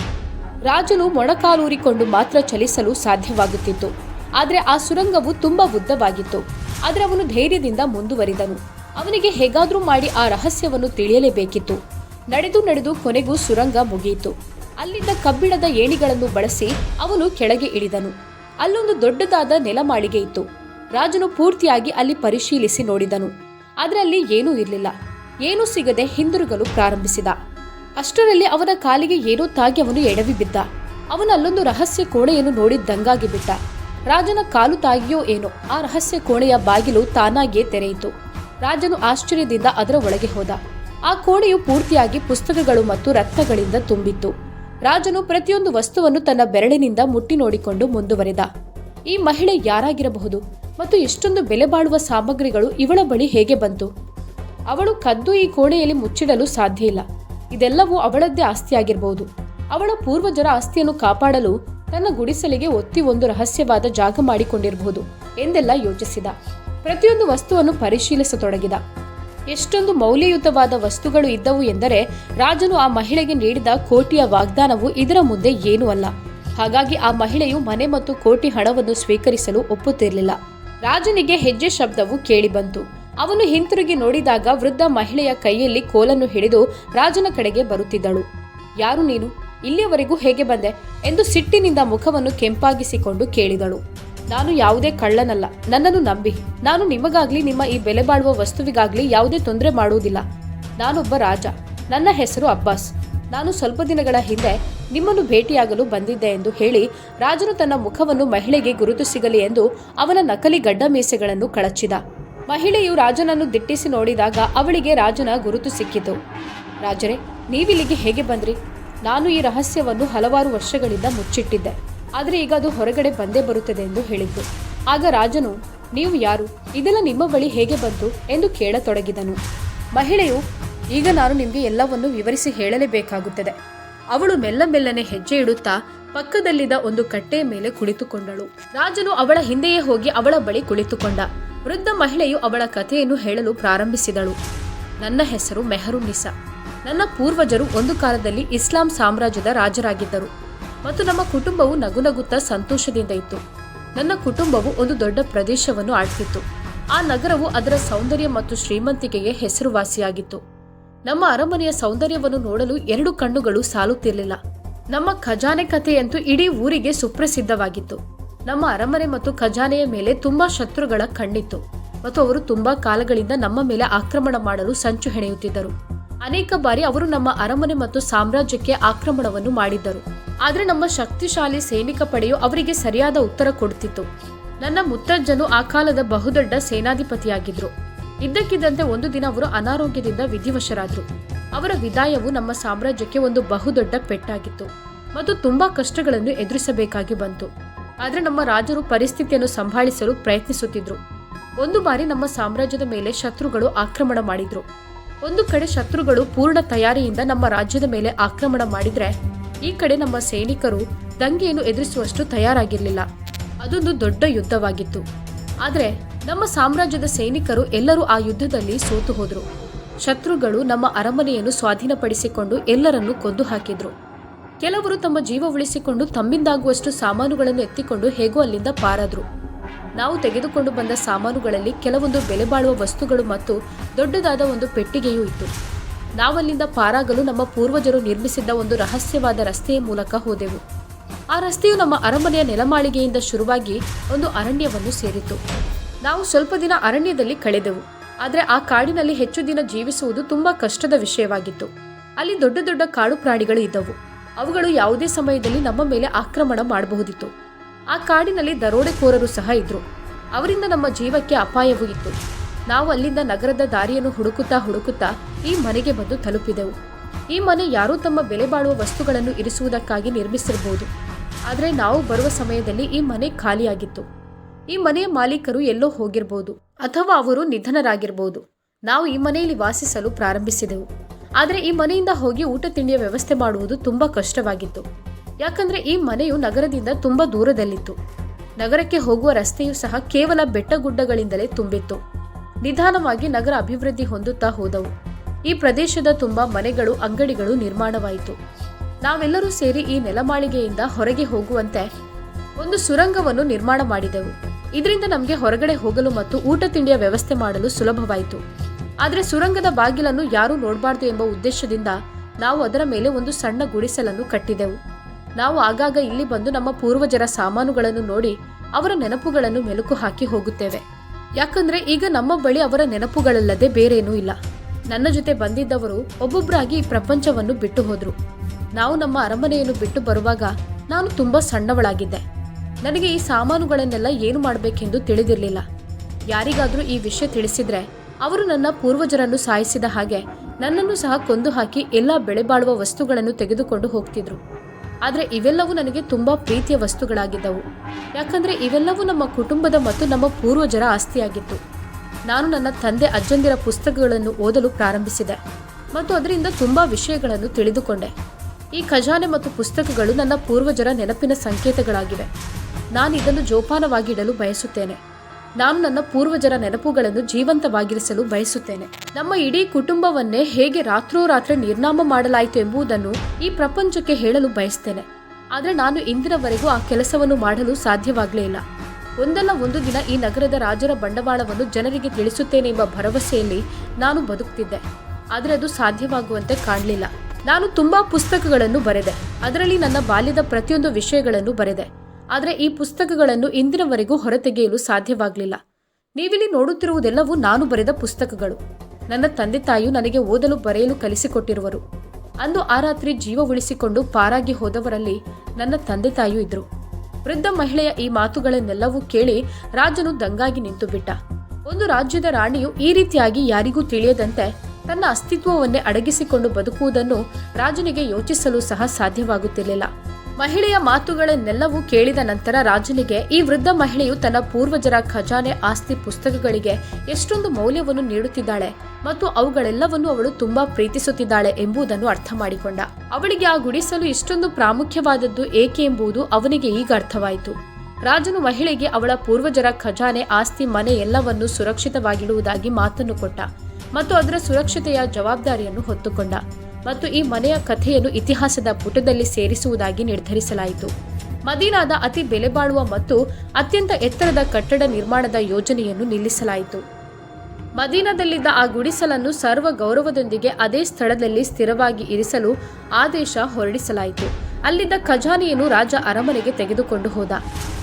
ರಾಜನು ಮೊಣಕಾಲೂರಿಕೊಂಡು ಮಾತ್ರ ಚಲಿಸಲು ಸಾಧ್ಯವಾಗುತ್ತಿತ್ತು. ಆದರೆ ಆ ಸುರಂಗವು ತುಂಬಾ ಉದ್ದವಾಗಿತ್ತು. ಆದರೆ ಅವನು ಧೈರ್ಯದಿಂದ ಮುಂದುವರಿದನು. ಅವನಿಗೆ ಹೇಗಾದರೂ ಮಾಡಿ ಆ ರಹಸ್ಯವನ್ನು ತಿಳಿಯಲೇಬೇಕಿತ್ತು. ನಡೆದು ನಡೆದು ಕೊನೆಗೂ ಸುರಂಗ ಮುಗಿಯಿತು. ಅಲ್ಲಿದ್ದ ಕಬ್ಬಿಣದ ಏಣಿಗಳನ್ನು ಬಳಸಿ ಅವನು ಕೆಳಗೆ ಇಳಿದನು. ಅಲ್ಲೊಂದು ದೊಡ್ಡದಾದ ನೆಲಮಾಳಿಗೆ ಇತ್ತು. ರಾಜನು ಪೂರ್ತಿಯಾಗಿ ಅಲ್ಲಿ ಪರಿಶೀಲಿಸಿ ನೋಡಿದನು. ಅದರಲ್ಲಿ ಏನೂ ಇರಲಿಲ್ಲ. ಏನೂ ಸಿಗದೆ ಹಿಂದಿರುಗಲು ಪ್ರಾರಂಭಿಸಿದ. ಅಷ್ಟರಲ್ಲಿ ಅವನ ಕಾಲಿಗೆ ಏನೋ ತಾಗಿ ಅವನು ಎಡವಿ ಬಿದ್ದ. ಅವನು ಅಲ್ಲೊಂದು ರಹಸ್ಯ ಕೋಣೆಯನ್ನು ನೋಡಿದ್ದಂಗಾಗಿ ಬಿಟ್ಟ. ರಾಜನ ಕಾಲು ತಾಗಿಯೋ ಏನೋ, ಆ ರಹಸ್ಯ ಕೋಣೆಯ ಬಾಗಿಲು ತಾನಾಗಿಯೇ ತೆರೆಯಿತು. ರಾಜನು ಆಶ್ಚರ್ಯದಿಂದ ಅದರ ಒಳಗೆ ಹೋದ. ಆ ಕೋಣೆಯು ಪೂರ್ತಿಯಾಗಿ ಪುಸ್ತಕಗಳು ಮತ್ತು ರಕ್ತಗಳಿಂದ ತುಂಬಿತ್ತು. ರಾಜನು ಪ್ರತಿಯೊಂದು ವಸ್ತುವನ್ನು ತನ್ನ ಬೆರಳಿನಿಂದ ಮುಟ್ಟಿ ನೋಡಿಕೊಂಡು ಮುಂದುವರೆದ. ಈ ಮಹಿಳೆ ಯಾರಾಗಿರಬಹುದು? ಮತ್ತು ಇಷ್ಟೊಂದು ಬೆಲೆ ಬಾಳುವ ಸಾಮಗ್ರಿಗಳು ಇವಳ ಬಳಿ ಹೇಗೆ ಬಂತು? ಅವಳು ಕದ್ದು ಈ ಕೋಣೆಯಲ್ಲಿ ಮುಚ್ಚಿಡಲು ಸಾಧ್ಯ ಇಲ್ಲ. ಇದೆಲ್ಲವೂ ಅವಳದ್ದೇ ಆಸ್ತಿಯಾಗಿರಬಹುದು. ಅವಳ ಪೂರ್ವಜರ ಆಸ್ತಿಯನ್ನು ಕಾಪಾಡಲು ತನ್ನ ಗುಡಿಸಲಿಗೆ ಒತ್ತಿ ಒಂದು ರಹಸ್ಯವಾದ ಜಾಗ ಮಾಡಿಕೊಂಡಿರಬಹುದು ಎಂದೆಲ್ಲ ಯೋಚಿಸಿದ. ಪ್ರತಿಯೊಂದು ವಸ್ತುವನ್ನು ಪರಿಶೀಲಿಸತೊಡಗಿದ. ಎಷ್ಟೊಂದು ಮೌಲ್ಯಯುತವಾದ ವಸ್ತುಗಳು ಇದ್ದವು ಎಂದರೆ ರಾಜನು ಆ ಮಹಿಳೆಗೆ ನೀಡಿದ ಕೋಟಿಯ ವಾಗ್ದಾನವು ಇದರ ಮುಂದೆ ಏನೂ ಅಲ್ಲ. ಹಾಗಾಗಿ ಆ ಮಹಿಳೆಯು ಮನೆ ಮತ್ತು ಕೋಟಿ ಹಣವನ್ನು ಸ್ವೀಕರಿಸಲು ಒಪ್ಪುತ್ತಿರಲಿಲ್ಲ. ರಾಜನಿಗೆ ಹೆಜ್ಜೆ ಶಬ್ದವು ಕೇಳಿಬಂತು. ಅವನು ಹಿಂತಿರುಗಿ ನೋಡಿದಾಗ ವೃದ್ಧ ಮಹಿಳೆಯ ಕೈಯಲ್ಲಿ ಕೋಲನ್ನು ಹಿಡಿದು ರಾಜನ ಕಡೆಗೆ ಬರುತ್ತಿದ್ದಳು. ಯಾರು ನೀನು? ಇಲ್ಲಿಯವರೆಗೂ ಹೇಗೆ ಬಂದೆ? ಎಂದು ಸಿಟ್ಟಿನಿಂದ ಮುಖವನ್ನು ಕೆಂಪಾಗಿಸಿಕೊಂಡು ಕೇಳಿದಳು. ನಾನು ಯಾವುದೇ ಕಳ್ಳನಲ್ಲ. ನನ್ನನ್ನು ನಂಬಿ. ನಾನು ನಿಮಗಾಗ್ಲಿ, ನಿಮ್ಮ ಈ ಬೆಲೆ ಬಾಳುವ ವಸ್ತುವಿಗಾಗ್ಲಿ ಯಾವುದೇ ತೊಂದರೆ ಮಾಡುವುದಿಲ್ಲ. ನಾನೊಬ್ಬ ರಾಜ. ನನ್ನ ಹೆಸರು ಅಬ್ಬಾಸ್. ನಾನು ಸ್ವಲ್ಪ ದಿನಗಳ ಹಿಂದೆ ನಿಮ್ಮನ್ನು ಭೇಟಿಯಾಗಲು ಬಂದಿದ್ದೆ ಎಂದು ಹೇಳಿ, ರಾಜನು ತನ್ನ ಮುಖವನ್ನು ಮಹಿಳೆಗೆ ಗುರುತು ಸಿಗಲಿ ಎಂದು ಅವನ ನಕಲಿ ಗಡ್ಡ ಮೀಸೆಗಳನ್ನು ಕಳಚಿದ. ಮಹಿಳೆಯು ರಾಜನನ್ನು ದಿಟ್ಟಿಸಿ ನೋಡಿದಾಗ ಅವಳಿಗೆ ರಾಜನ ಗುರುತು ಸಿಕ್ಕಿತು. ರಾಜರೇ, ನೀವಿಲ್ಲಿಗೆ ಹೇಗೆ ಬಂದ್ರಿ? ನಾನು ಈ ರಹಸ್ಯವನ್ನು ಹಲವಾರು ವರ್ಷಗಳಿಂದ ಮುಚ್ಚಿಟ್ಟಿದ್ದೆ. ಆದರೆ ಈಗ ಅದು ಹೊರಗಡೆ ಬಂದೇ ಬರುತ್ತದೆ ಎಂದು ಹೇಳಿದ್ದು. ಆಗ ರಾಜನು, ನೀವು ಯಾರು? ಇದೆಲ್ಲ ನಿಮ್ಮ ಬಳಿ ಹೇಗೆ ಬಂತು? ಎಂದು ಕೇಳತೊಡಗಿದನು. ಮಹಿಳೆಯು, ಈಗ ನಾನು ನಿಮಗೆ ಎಲ್ಲವನ್ನು ವಿವರಿಸಿ ಹೇಳಲೇಬೇಕಾಗುತ್ತದೆ. ಅವಳು ಮೆಲ್ಲ ಮೆಲ್ಲನೆ ಹೆಜ್ಜೆ ಇಡುತ್ತಾ ಪಕ್ಕದಲ್ಲಿದ್ದ ಒಂದು ಕಟ್ಟೆಯ ಮೇಲೆ ಕುಳಿತುಕೊಂಡಳು. ರಾಜನು ಅವಳ ಹಿಂದೆಯೇ ಹೋಗಿ ಅವಳ ಬಳಿ ಕುಳಿತುಕೊಂಡ. ವೃದ್ಧ ಮಹಿಳೆಯು ಅವಳ ಕಥೆಯನ್ನು ಹೇಳಲು ಪ್ರಾರಂಭಿಸಿದಳು. ನನ್ನ ಹೆಸರು ಮೆಹರುನ್ನಿಸಾ. ನನ್ನ ಪೂರ್ವಜರು ಒಂದು ಕಾಲದಲ್ಲಿ ಇಸ್ಲಾಂ ಸಾಮ್ರಾಜ್ಯದ ರಾಜರಾಗಿದ್ದರು. ಮತ್ತು ನಮ್ಮ ಕುಟುಂಬವು ನಗುನಗುತ್ತಾ ಸಂತೋಷದಿಂದ ಇತ್ತು. ನನ್ನ ಕುಟುಂಬವು ಒಂದು ದೊಡ್ಡ ಪ್ರದೇಶವನ್ನು ಆಳ್ತಿತ್ತು. ಆ ನಗರವು ಅದರ ಸೌಂದರ್ಯ ಮತ್ತು ಶ್ರೀಮಂತಿಕೆಗೆ ಹೆಸರುವಾಸಿಯಾಗಿತ್ತು. ನಮ್ಮ ಅರಮನೆಯ ಸೌಂದರ್ಯವನ್ನು ನೋಡಲು ಎರಡು ಕಣ್ಣುಗಳು ಸಾಲುತ್ತಿರಲಿಲ್ಲ. ನಮ್ಮ ಖಜಾನೆ ಕಥೆಯಂತೂ ಇಡೀ ಊರಿಗೆ ಸುಪ್ರಸಿದ್ಧವಾಗಿತ್ತು. ನಮ್ಮ ಅರಮನೆ ಮತ್ತು ಖಜಾನೆಯ ಮೇಲೆ ತುಂಬಾ ಶತ್ರುಗಳ ಕಣ್ಣಿತ್ತು ಮತ್ತು ಅವರು ತುಂಬಾ ಕಾಲಗಳಿಂದ ನಮ್ಮ ಮೇಲೆ ಆಕ್ರಮಣ ಮಾಡಲು ಸಂಚು ಹೆಣೆಯುತ್ತಿದ್ದರು. ಅನೇಕ ಬಾರಿ ಅವರು ನಮ್ಮ ಅರಮನೆ ಮತ್ತು ಸಾಮ್ರಾಜ್ಯಕ್ಕೆ ಆಕ್ರಮಣವನ್ನು ಮಾಡಿದ್ದರು. ಆದರೆ ನಮ್ಮ ಶಕ್ತಿಶಾಲಿ ಸೈನಿಕ ಪಡೆಯು ಅವರಿಗೆ ಸರಿಯಾದ ಉತ್ತರ ಕೊಡ್ತಿತ್ತು. ನನ್ನ ಮುತ್ತಜ್ಜನು ಆ ಕಾಲದ ಬಹುದೊಡ್ಡ ಸೇನಾಧಿಪತಿಯಾಗಿದ್ರು. ಇದ್ದಕ್ಕಿದ್ದಂತೆ ಒಂದು ದಿನ ಅವರು ಅನಾರೋಗ್ಯದಿಂದ ವಿಧಿವಶರಾದರು. ಅವರ ವಿದಾಯವು ನಮ್ಮ ಸಾಮ್ರಾಜ್ಯಕ್ಕೆ ಒಂದು ಬಹುದೊಡ್ಡ ಪೆಟ್ಟಾಗಿತ್ತು ಮತ್ತು ತುಂಬಾ ಕಷ್ಟಗಳನ್ನು ಎದುರಿಸಬೇಕಾಗಿ ಬಂತು. ಆದರೆ ನಮ್ಮ ರಾಜರು ಪರಿಸ್ಥಿತಿಯನ್ನು ಸಂಭಾಳಿಸಲು ಪ್ರಯತ್ನಿಸುತ್ತಿದ್ರು. ಒಂದು ಬಾರಿ ನಮ್ಮ ಸಾಮ್ರಾಜ್ಯದ ಮೇಲೆ ಶತ್ರುಗಳು ಆಕ್ರಮಣ ಮಾಡಿದ್ರು. ಒಂದು ಕಡೆ ಶತ್ರುಗಳು ಪೂರ್ಣ ತಯಾರಿಯಿಂದ ನಮ್ಮ ರಾಜ್ಯದ ಮೇಲೆ ಆಕ್ರಮಣ ಮಾಡಿದ್ರೆ ಈ ಕಡೆ ನಮ್ಮ ಸೈನಿಕರು ದಂಗೆಯನ್ನು ಎದುರಿಸುವಷ್ಟು ತಯಾರಾಗಿರಲಿಲ್ಲ. ಅದೊಂದು ದೊಡ್ಡ ಯುದ್ಧವಾಗಿತ್ತು. ಆದರೆ ನಮ್ಮ ಸಾಮ್ರಾಜ್ಯದ ಸೈನಿಕರು ಎಲ್ಲರೂ ಆ ಯುದ್ಧದಲ್ಲಿ ಸೋತು ಹೋದರು. ಶತ್ರುಗಳು ನಮ್ಮ ಅರಮನೆಯನ್ನು ಸ್ವಾಧೀನಪಡಿಸಿಕೊಂಡು ಎಲ್ಲರನ್ನು ಕೊಂದು ಹಾಕಿದ್ರು. ಕೆಲವರು ತಮ್ಮ ಜೀವ ಉಳಿಸಿಕೊಂಡು ತಮ್ಮಿಂದಾಗುವಷ್ಟು ಸಾಮಾನುಗಳನ್ನು ಎತ್ತಿಕೊಂಡು ಹೇಗೋ ಅಲ್ಲಿಂದ ಪಾರಾದ್ರು. ನಾವು ತೆಗೆದುಕೊಂಡು ಬಂದ ಸಾಮಾನುಗಳಲ್ಲಿ ಕೆಲವೊಂದು ಬೆಲೆ ಬಾಳುವ ವಸ್ತುಗಳು ಮತ್ತು ದೊಡ್ಡದಾದ ಒಂದು ಪೆಟ್ಟಿಗೆಯೂ ಇತ್ತು. ನಾವಲ್ಲಿಂದ ಪಾರಾಗಲು ನಮ್ಮ ಪೂರ್ವಜರು ನಿರ್ಮಿಸಿದ್ದ ಒಂದು ರಹಸ್ಯವಾದ ರಸ್ತೆಯ ಮೂಲಕ ಹೋದೆವು. ಆ ರಸ್ತೆಯು ನಮ್ಮ ಅರಮನೆಯ ನೆಲಮಾಳಿಗೆಯಿಂದ ಶುರುವಾಗಿ ಒಂದು ಅರಣ್ಯವನ್ನು ಸೇರಿತು. ನಾವು ಸ್ವಲ್ಪ ದಿನ ಅರಣ್ಯದಲ್ಲಿ ಕಳೆದೆವು. ಆದರೆ ಆ ಕಾಡಿನಲ್ಲಿ ಹೆಚ್ಚು ದಿನ ಜೀವಿಸುವುದು ತುಂಬಾ ಕಷ್ಟದ ವಿಷಯವಾಗಿತ್ತು. ಅಲ್ಲಿ ದೊಡ್ಡ ದೊಡ್ಡ ಕಾಡು ಪ್ರಾಣಿಗಳು ಇದ್ದವು. ಅವುಗಳು ಯಾವುದೇ ಸಮಯದಲ್ಲಿ ನಮ್ಮ ಮೇಲೆ ಆಕ್ರಮಣ ಮಾಡಬಹುದಿತ್ತು. ಆ ಕಾಡಿನಲ್ಲಿ ದರೋಡೆಕೋರರು ಸಹ ಇದ್ರು. ಅವರಿಂದ ನಮ್ಮ ಜೀವಕ್ಕೆ ಅಪಾಯವೂ ಇತ್ತು. ನಾವು ಅಲ್ಲಿಂದ ನಗರದ ದಾರಿಯನ್ನು ಹುಡುಕುತ್ತಾ ಹುಡುಕುತ್ತಾ ಈ ಮನೆಗೆ ಬಂದು ತಲುಪಿದೆವು. ಈ ಮನೆ ಯಾರೂ ತಮ್ಮ ಬೆಲೆ ಬಾಳುವ ವಸ್ತುಗಳನ್ನು ಇರಿಸುವುದಕ್ಕಾಗಿ ನಿರ್ಮಿಸಿರಬಹುದು. ಆದರೆ ನಾವು ಬರುವ ಸಮಯದಲ್ಲಿ ಈ ಮನೆ ಖಾಲಿಯಾಗಿತ್ತು. ಈ ಮನೆಯ ಮಾಲೀಕರು ಎಲ್ಲೋ ಹೋಗಿರಬಹುದು ಅಥವಾ ಅವರು ನಿಧನರಾಗಿರಬಹುದು ನಾವು ಈ ಮನೆಯಲ್ಲಿ ವಾಸಿಸಲು ಪ್ರಾರಂಭಿಸಿದೆವು. ಆದರೆ ಈ ಮನೆಯಿಂದ ಹೋಗಿ ಊಟ ತಿಂಡಿಯ ವ್ಯವಸ್ಥೆ ಮಾಡುವುದು ತುಂಬ ಕಷ್ಟವಾಗಿತ್ತು. ಯಾಕಂದ್ರೆ ಈ ಮನೆಯು ನಗರದಿಂದ ತುಂಬಾ ದೂರದಲ್ಲಿತ್ತು. ನಗರಕ್ಕೆ ಹೋಗುವ ರಸ್ತೆಯು ಸಹ ಕೇವಲ ಬೆಟ್ಟಗುಡ್ಡಗಳಿಂದಲೇ ತುಂಬಿತ್ತು. ನಿಧಾನವಾಗಿ ನಗರ ಅಭಿವೃದ್ಧಿ ಹೊಂದುತ್ತಾ ಹೋದವು. ಈ ಪ್ರದೇಶದ ತುಂಬಾ ಮನೆಗಳು, ಅಂಗಡಿಗಳು ನಿರ್ಮಾಣವಾಯಿತು. ನಾವೆಲ್ಲರೂ ಸೇರಿ ಈ ನೆಲಮಾಳಿಗೆಯಿಂದ ಹೊರಗೆ ಹೋಗುವಂತೆ ಒಂದು ಸುರಂಗವನ್ನು ನಿರ್ಮಾಣ ಮಾಡಿದೆವು. ಇದರಿಂದ ನಮಗೆ ಹೊರಗಡೆ ಹೋಗಲು ಮತ್ತು ಊಟ ತಿಂಡಿಯ ವ್ಯವಸ್ಥೆ ಮಾಡಲು ಸುಲಭವಾಯಿತು. ಆದರೆ ಸುರಂಗದ ಬಾಗಿಲನ್ನು ಯಾರೂ ನೋಡಬಾರ್ದು ಎಂಬ ಉದ್ದೇಶದಿಂದ ನಾವು ಅದರ ಮೇಲೆ ಒಂದು ಸಣ್ಣ ಗುಡಿಸಲನ್ನು ಕಟ್ಟಿದೆವು. ನಾವು ಆಗಾಗ ಇಲ್ಲಿ ಬಂದು ನಮ್ಮ ಪೂರ್ವಜರ ಸಾಮಾನುಗಳನ್ನು ನೋಡಿ ಅವರ ನೆನಪುಗಳನ್ನು ಮೆಲುಕು ಹಾಕಿ ಹೋಗುತ್ತೇವೆ. ಯಾಕಂದ್ರೆ ಈಗ ನಮ್ಮ ಬಳಿ ಅವರ ನೆನಪುಗಳಲ್ಲದೆ ಬೇರೇನೂ ಇಲ್ಲ. ನನ್ನ ಜೊತೆ ಬಂದಿದ್ದವರು ಒಬ್ಬೊಬ್ಬರಾಗಿ ಈ ಪ್ರಪಂಚವನ್ನು ಬಿಟ್ಟು ಹೋದ್ರು. ನಾವು ನಮ್ಮ ಅರಮನೆಯನ್ನು ಬಿಟ್ಟು ಬರುವಾಗ ನಾನು ತುಂಬಾ ಸಣ್ಣವಳಾಗಿದ್ದೆ. ನನಗೆ ಈ ಸಾಮಾನುಗಳನ್ನೆಲ್ಲ ಏನು ಮಾಡಬೇಕೆಂದು ತಿಳಿದಿರಲಿಲ್ಲ. ಯಾರಿಗಾದರೂ ಈ ವಿಷಯ ತಿಳಿಸಿದ್ರೆ ಅವರು ನನ್ನ ಪೂರ್ವಜರನ್ನು ಸಾಯಿಸಿದ ಹಾಗೆ ನನ್ನನ್ನು ಸಹ ಕೊಂದು ಹಾಕಿ ಎಲ್ಲ ಬೆಳೆಬಾಳುವ ವಸ್ತುಗಳನ್ನು ತೆಗೆದುಕೊಂಡು ಹೋಗ್ತಿದ್ರು. ಆದರೆ ಇವೆಲ್ಲವೂ ನನಗೆ ತುಂಬ ಪ್ರೀತಿಯ ವಸ್ತುಗಳಾಗಿದ್ದವು. ಯಾಕಂದರೆ ಇವೆಲ್ಲವೂ ನಮ್ಮ ಕುಟುಂಬದ ಮತ್ತು ನಮ್ಮ ಪೂರ್ವಜರ ಆಸ್ತಿಯಾಗಿತ್ತು. ನಾನು ನನ್ನ ತಂದೆ ಅಜ್ಜಂದಿರ ಪುಸ್ತಕಗಳನ್ನು ಓದಲು ಪ್ರಾರಂಭಿಸಿದೆ ಮತ್ತು ಅದರಿಂದ ತುಂಬ ವಿಷಯಗಳನ್ನು ತಿಳಿದುಕೊಂಡೆ. ಈ ಖಜಾನೆ ಮತ್ತು ಪುಸ್ತಕಗಳು ನನ್ನ ಪೂರ್ವಜರ ನೆನಪಿನ ಸಂಕೇತಗಳಾಗಿವೆ. ನಾನು ಇದನ್ನು ಜೋಪಾನವಾಗಿಡಲು ಬಯಸುತ್ತೇನೆ. ನಾನು ನನ್ನ ಪೂರ್ವಜರ ನೆನಪುಗಳನ್ನು ಜೀವಂತವಾಗಿರಿಸಲು ಬಯಸುತ್ತೇನೆ. ನಮ್ಮ ಇಡೀ ಕುಟುಂಬವನ್ನೇ ಹೇಗೆ ರಾತ್ರೋರಾತ್ರಿ ನಿರ್ನಾಮ ಮಾಡಲಾಯಿತು ಎಂಬುದನ್ನು ಈ ಪ್ರಪಂಚಕ್ಕೆ ಹೇಳಲು ಬಯಸ್ತೇನೆ. ಆದರೆ ನಾನು ಇಂದಿನವರೆಗೂ ಆ ಕೆಲಸವನ್ನು ಮಾಡಲು ಸಾಧ್ಯವಾಗಲೇ ಇಲ್ಲ. ಒಂದಲ್ಲ ಒಂದು ದಿನ ಈ ನಗರದ ರಾಜರ ಬಂಡವಾಳವನ್ನು ಜನರಿಗೆ ತಿಳಿಸುತ್ತೇನೆ ಎಂಬ ಭರವಸೆಯಲ್ಲಿ ನಾನು ಬದುಕ್ತಿದ್ದೆ. ಆದರೆ ಅದು ಸಾಧ್ಯವಾಗುವಂತೆ ಕಾಣಲಿಲ್ಲ. ನಾನು ತುಂಬಾ ಪುಸ್ತಕಗಳನ್ನು ಬರೆದೆ. ಅದರಲ್ಲಿ ನನ್ನ ಬಾಲ್ಯದ ಪ್ರತಿಯೊಂದು ವಿಷಯಗಳನ್ನು ಬರೆದೆ. ಆದರೆ ಈ ಪುಸ್ತಕಗಳನ್ನು ಇಂದಿನವರೆಗೂ ಹೊರತೆಗೆಯಲು ಸಾಧ್ಯವಾಗಲಿಲ್ಲ. ನೀವಿಲ್ಲಿ ನೋಡುತ್ತಿರುವುದೆಲ್ಲವೂ ನಾನು ಬರೆದ ಪುಸ್ತಕಗಳು. ನನ್ನ ತಂದೆ ತಾಯಿಯು ನನಗೆ ಓದಲು ಬರೆಯಲು ಕಲಿಸಿಕೊಟ್ಟಿರುವರು. ಅಂದು ಆ ರಾತ್ರಿ ಜೀವ ಉಳಿಸಿಕೊಂಡು ಪಾರಾಗಿ ಹೋದವರಲ್ಲಿ ನನ್ನ ತಂದೆ ತಾಯಿಯೂ ಇದ್ರು. ವೃದ್ಧ ಮಹಿಳೆಯ ಈ ಮಾತುಗಳನ್ನೆಲ್ಲವೂ ಕೇಳಿ ರಾಜನು ದಂಗಾಗಿ ನಿಂತು ಬಿಟ್ಟ. ಒಂದು ರಾಜ್ಯದ ರಾಣಿಯು ಈ ರೀತಿಯಾಗಿ ಯಾರಿಗೂ ತಿಳಿಯದಂತೆ ತನ್ನ ಅಸ್ತಿತ್ವವನ್ನೇ ಅಡಗಿಸಿಕೊಂಡು ಬದುಕುವುದನ್ನು ರಾಜನಿಗೆ ಯೋಚಿಸಲು ಸಹ ಸಾಧ್ಯವಾಗುತ್ತಿರಲಿಲ್ಲ. ಮಹಿಳೆಯ ಮಾತುಗಳನ್ನೆಲ್ಲವೂ ಕೇಳಿದ ನಂತರ ರಾಜನಿಗೆ, ಈ ವೃದ್ಧ ಮಹಿಳೆಯು ತನ್ನ ಪೂರ್ವಜರ ಖಜಾನೆ ಆಸ್ತಿ ಪುಸ್ತಕಗಳಿಗೆ ಎಷ್ಟೊಂದು ಮೌಲ್ಯವನ್ನು ನೀಡುತ್ತಿದ್ದಾಳೆ ಮತ್ತು ಅವುಗಳೆಲ್ಲವನ್ನು ಅವಳು ತುಂಬಾ ಪ್ರೀತಿಸುತ್ತಿದ್ದಾಳೆ ಎಂಬುದನ್ನು ಅರ್ಥ ಮಾಡಿಕೊಂಡ. ಅವಳಿಗೆ ಆ ಗುಡಿಸಲು ಇಷ್ಟೊಂದು ಪ್ರಾಮುಖ್ಯವಾದದ್ದು ಏಕೆ ಎಂಬುದು ಅವನಿಗೆ ಈಗ ಅರ್ಥವಾಯಿತು. ರಾಜನು ಮಹಿಳೆಗೆ ಅವಳ ಪೂರ್ವಜರ ಖಜಾನೆ, ಆಸ್ತಿ, ಮನೆ ಎಲ್ಲವನ್ನು ಸುರಕ್ಷಿತವಾಗಿಡುವುದಾಗಿ ಮಾತನ್ನು ಕೊಟ್ಟ ಮತ್ತು ಅದರ ಸುರಕ್ಷತೆಯ ಜವಾಬ್ದಾರಿಯನ್ನು ಹೊತ್ತುಕೊಂಡ. ಮತ್ತು ಈ ಮನೆಯ ಕಥೆಯನ್ನು ಇತಿಹಾಸದ ಪುಟದಲ್ಲಿ ಸೇರಿಸುವುದಾಗಿ ನಿರ್ಧರಿಸಲಾಯಿತು. ಮದೀನಾದ ಅತಿ ಬೆಲೆಬಾಳುವ ಮತ್ತು ಅತ್ಯಂತ ಎತ್ತರದ ಕಟ್ಟಡ ನಿರ್ಮಾಣದ ಯೋಜನೆಯನ್ನು ನಿಲ್ಲಿಸಲಾಯಿತು. ಮದೀನದಲ್ಲಿದ್ದ ಆ ಗುಡಿಸಲನ್ನು ಸರ್ವ ಗೌರವದೊಂದಿಗೆ ಅದೇ ಸ್ಥಳದಲ್ಲಿ ಸ್ಥಿರವಾಗಿ ಇರಿಸಲು ಆದೇಶ ಹೊರಡಿಸಲಾಯಿತು. ಅಲ್ಲಿದ್ದ ಖಜಾನೆಯನ್ನು ರಾಜ ಅರಮನೆಗೆ ತೆಗೆದುಕೊಂಡು ಹೋದ.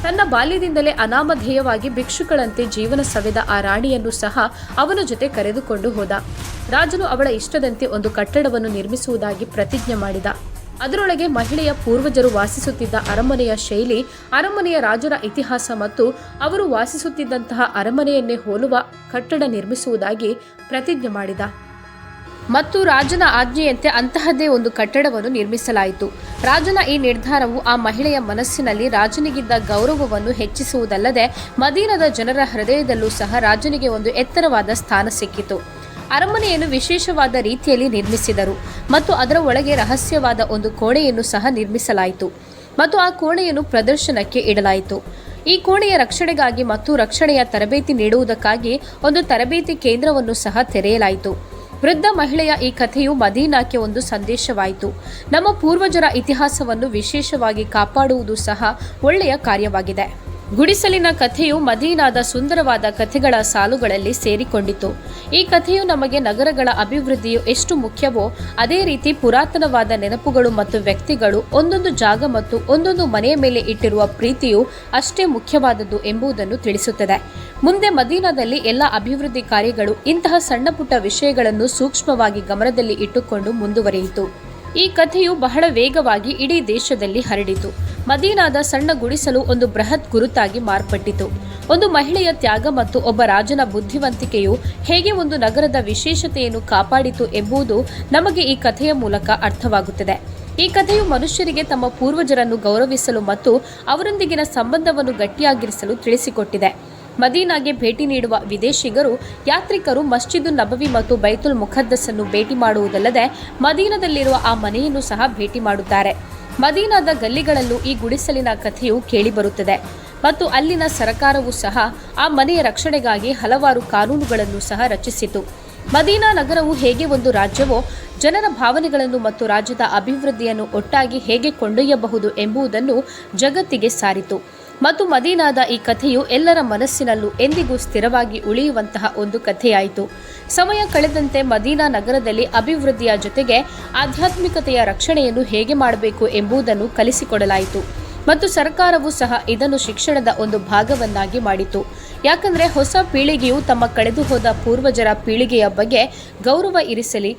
ತನ್ನ ಬಾಲ್ಯದಿಂದಲೇ ಅನಾಮಧೇಯವಾಗಿ ಭಿಕ್ಷುಗಳಂತೆ ಜೀವನ ಸವೆದ ಆ ರಾಣಿಯನ್ನು ಸಹ ಅವನ ಜೊತೆ ಕರೆದುಕೊಂಡು ಹೋದ. ರಾಜನು ಅವಳ ಇಷ್ಟದಂತೆ ಒಂದು ಕಟ್ಟಡವನ್ನು ನಿರ್ಮಿಸುವುದಾಗಿ ಪ್ರತಿಜ್ಞೆ ಮಾಡಿದ. ಅದರೊಳಗೆ ಮಹಿಳೆಯ ಪೂರ್ವಜರು ವಾಸಿಸುತ್ತಿದ್ದ ಅರಮನೆಯ ಶೈಲಿ, ಅರಮನೆಯ ರಾಜರ ಇತಿಹಾಸ ಮತ್ತು ಅವರು ವಾಸಿಸುತ್ತಿದ್ದಂತಹ ಅರಮನೆಯನ್ನೇ ಹೋಲುವ ಕಟ್ಟಡ ನಿರ್ಮಿಸುವುದಾಗಿ ಪ್ರತಿಜ್ಞೆ ಮಾಡಿದ. ಮತ್ತು ರಾಜನ ಆಜ್ಞೆಯಂತೆ ಅಂತಹದ್ದೇ ಒಂದು ಕಟ್ಟಡವನ್ನು ನಿರ್ಮಿಸಲಾಯಿತು. ರಾಜನ ಈ ನಿರ್ಧಾರವು ಆ ಮಹಿಳೆಯ ಮನಸ್ಸಿನಲ್ಲಿ ರಾಜನಿಗಿದ್ದ ಗೌರವವನ್ನು ಹೆಚ್ಚಿಸುವುದಲ್ಲದೆ ಮದೀನದ ಜನರ ಹೃದಯದಲ್ಲೂ ಸಹ ರಾಜನಿಗೆ ಒಂದು ಎತ್ತರವಾದ ಸ್ಥಾನ ಸಿಕ್ಕಿತು. ಅರಮನೆಯನ್ನು ವಿಶೇಷವಾದ ರೀತಿಯಲ್ಲಿ ನಿರ್ಮಿಸಿದರು ಮತ್ತು ಅದರ ಒಳಗೆ ರಹಸ್ಯವಾದ ಒಂದು ಕೋಣೆಯನ್ನು ಸಹ ನಿರ್ಮಿಸಲಾಯಿತು ಮತ್ತು ಆ ಕೋಣೆಯನ್ನು ಪ್ರದರ್ಶನಕ್ಕೆ ಇಡಲಾಯಿತು. ಈ ಕೋಣೆಯ ರಕ್ಷಣೆಗಾಗಿ ಮತ್ತು ರಕ್ಷಣೆಯ ತರಬೇತಿ ನೀಡುವುದಕ್ಕಾಗಿ ಒಂದು ತರಬೇತಿ ಕೇಂದ್ರವನ್ನು ಸಹ ತೆರೆಯಲಾಯಿತು. ವೃದ್ಧ ಮಹಿಳೆಯ ಈ ಕಥೆಯು ಮದೀನಾಕ್ಕೆ ಒಂದು ಸಂದೇಶವಾಯಿತು. ನಮ್ಮ ಪೂರ್ವಜರ ಇತಿಹಾಸವನ್ನು ವಿಶೇಷವಾಗಿ ಕಾಪಾಡುವುದು ಸಹ ಒಳ್ಳೆಯ ಕಾರ್ಯವಾಗಿದೆ. ಗುಡಿಸಲಿನ ಕಥೆಯು ಮದೀನಾದ ಸುಂದರವಾದ ಕಥೆಗಳ ಸಾಲುಗಳಲ್ಲಿ ಸೇರಿಕೊಂಡಿತು. ಈ ಕಥೆಯು ನಮಗೆ ನಗರಗಳ ಅಭಿವೃದ್ಧಿಯು ಎಷ್ಟು ಮುಖ್ಯವೋ, ಅದೇ ರೀತಿ ಪುರಾತನವಾದ ನೆನಪುಗಳು ಮತ್ತು ವ್ಯಕ್ತಿಗಳು ಒಂದೊಂದು ಜಾಗ ಮತ್ತು ಒಂದೊಂದು ಮನೆಯ ಮೇಲೆ ಇಟ್ಟಿರುವ ಪ್ರೀತಿಯು ಅಷ್ಟೇ ಮುಖ್ಯವಾದದ್ದು ಎಂಬುದನ್ನು ತಿಳಿಸುತ್ತದೆ. ಮುಂದೆ ಮದೀನಾದಲ್ಲಿ ಎಲ್ಲ ಅಭಿವೃದ್ಧಿ ಕಾರ್ಯಗಳು ಇಂತಹ ಸಣ್ಣಪುಟ್ಟ ವಿಷಯಗಳನ್ನು ಸೂಕ್ಷ್ಮವಾಗಿ ಗಮನದಲ್ಲಿ ಇಟ್ಟುಕೊಂಡು ಮುಂದುವರಿಯಿತು. ಈ ಕಥೆಯು ಬಹಳ ವೇಗವಾಗಿ ಇಡೀ ದೇಶದಲ್ಲಿ ಹರಡಿತು. ಮದೀನಾದ ಸಣ್ಣ ಗುಡಿಸಲು ಒಂದು ಬೃಹತ್ ಗುರುತಾಗಿ ಮಾರ್ಪಟ್ಟಿತು. ಒಂದು ಮಹಿಳೆಯ ತ್ಯಾಗ ಮತ್ತು ಒಬ್ಬ ರಾಜನ ಬುದ್ಧಿವಂತಿಕೆಯು ಹೇಗೆ ಒಂದು ನಗರದ ವಿಶೇಷತೆಯನ್ನು ಕಾಪಾಡಿತು ಎಂಬುದು ನಮಗೆ ಈ ಕಥೆಯ ಮೂಲಕ ಅರ್ಥವಾಗುತ್ತದೆ. ಈ ಕಥೆಯು ಮನುಷ್ಯರಿಗೆ ತಮ್ಮ ಪೂರ್ವಜರನ್ನು ಗೌರವಿಸಲು ಮತ್ತು ಅವರೊಂದಿಗಿನ ಸಂಬಂಧವನ್ನು ಗಟ್ಟಿಯಾಗಿರಿಸಲು ತಿಳಿಸಿಕೊಟ್ಟಿದೆ. ಮದೀನಾಗೆ ಭೇಟಿ ನೀಡುವ ವಿದೇಶಿಗರು, ಯಾತ್ರಿಕರು ಮಸ್ಜಿದು ನಬವಿ ಮತ್ತು ಬೈತುಲ್ ಮುಖದ್ದಸ್ ಅನ್ನು ಭೇಟಿ ಮಾಡುವುದಲ್ಲದೆ ಮದೀನದಲ್ಲಿರುವ ಆ ಮನೆಯನ್ನು ಸಹ ಭೇಟಿ ಮಾಡುತ್ತಾರೆ. ಮದೀನಾದ ಗಲ್ಲಿಗಳಲ್ಲೂ ಈ ಗುಡಿಸಲಿನ ಕಥೆಯು ಕೇಳಿಬರುತ್ತದೆ. ಮತ್ತು ಅಲ್ಲಿನ ಸರಕಾರವು ಸಹ ಆ ಮನೆಯ ರಕ್ಷಣೆಗಾಗಿ ಹಲವಾರು ಕಾನೂನುಗಳನ್ನು ಸಹ ರಚಿಸಿತು. ಮದೀನಾ ನಗರವು ಹೇಗೆ ಒಂದು ರಾಜ್ಯವೋ, ಜನರ ಭಾವನೆಗಳನ್ನು ಮತ್ತು ರಾಜ್ಯದ ಅಭಿವೃದ್ಧಿಯನ್ನು ಒಟ್ಟಾಗಿ ಹೇಗೆ ಕೊಂಡೊಯ್ಯಬಹುದು ಎಂಬುದನ್ನು ಜಗತ್ತಿಗೆ ಸಾರಿತು. ಮತ್ತು ಮದೀನಾದ ಈ ಕಥೆಯು ಎಲ್ಲರ ಮನಸ್ಸಿನಲ್ಲೂ ಎಂದಿಗೂ ಸ್ಥಿರವಾಗಿ ಉಳಿಯುವಂತಹ ಒಂದು ಕಥೆಯಾಯಿತು. ಸಮಯ ಕಳೆದಂತೆ ಮದೀನಾ ನಗರದಲ್ಲಿ ಅಭಿವೃದ್ಧಿಯ ಜೊತೆಗೆ ಆಧ್ಯಾತ್ಮಿಕತೆಯ ರಕ್ಷಣೆಯನ್ನು ಹೇಗೆ ಮಾಡಬೇಕು ಎಂಬುದನ್ನು ಕಲಿಸಿಕೊಡಲಾಯಿತು. ಮತ್ತು ಸರ್ಕಾರವು ಸಹ ಇದನ್ನು ಶಿಕ್ಷಣದ ಒಂದು ಭಾಗವನ್ನಾಗಿ ಮಾಡಿತು. ಯಾಕಂದರೆ ಹೊಸ ಪೀಳಿಗೆಯು ತಮ್ಮ ಕಳೆದುಹೋದ ಪೂರ್ವಜರ ಪೀಳಿಗೆಯ ಬಗ್ಗೆ ಗೌರವ ಇರಿಸಲಿ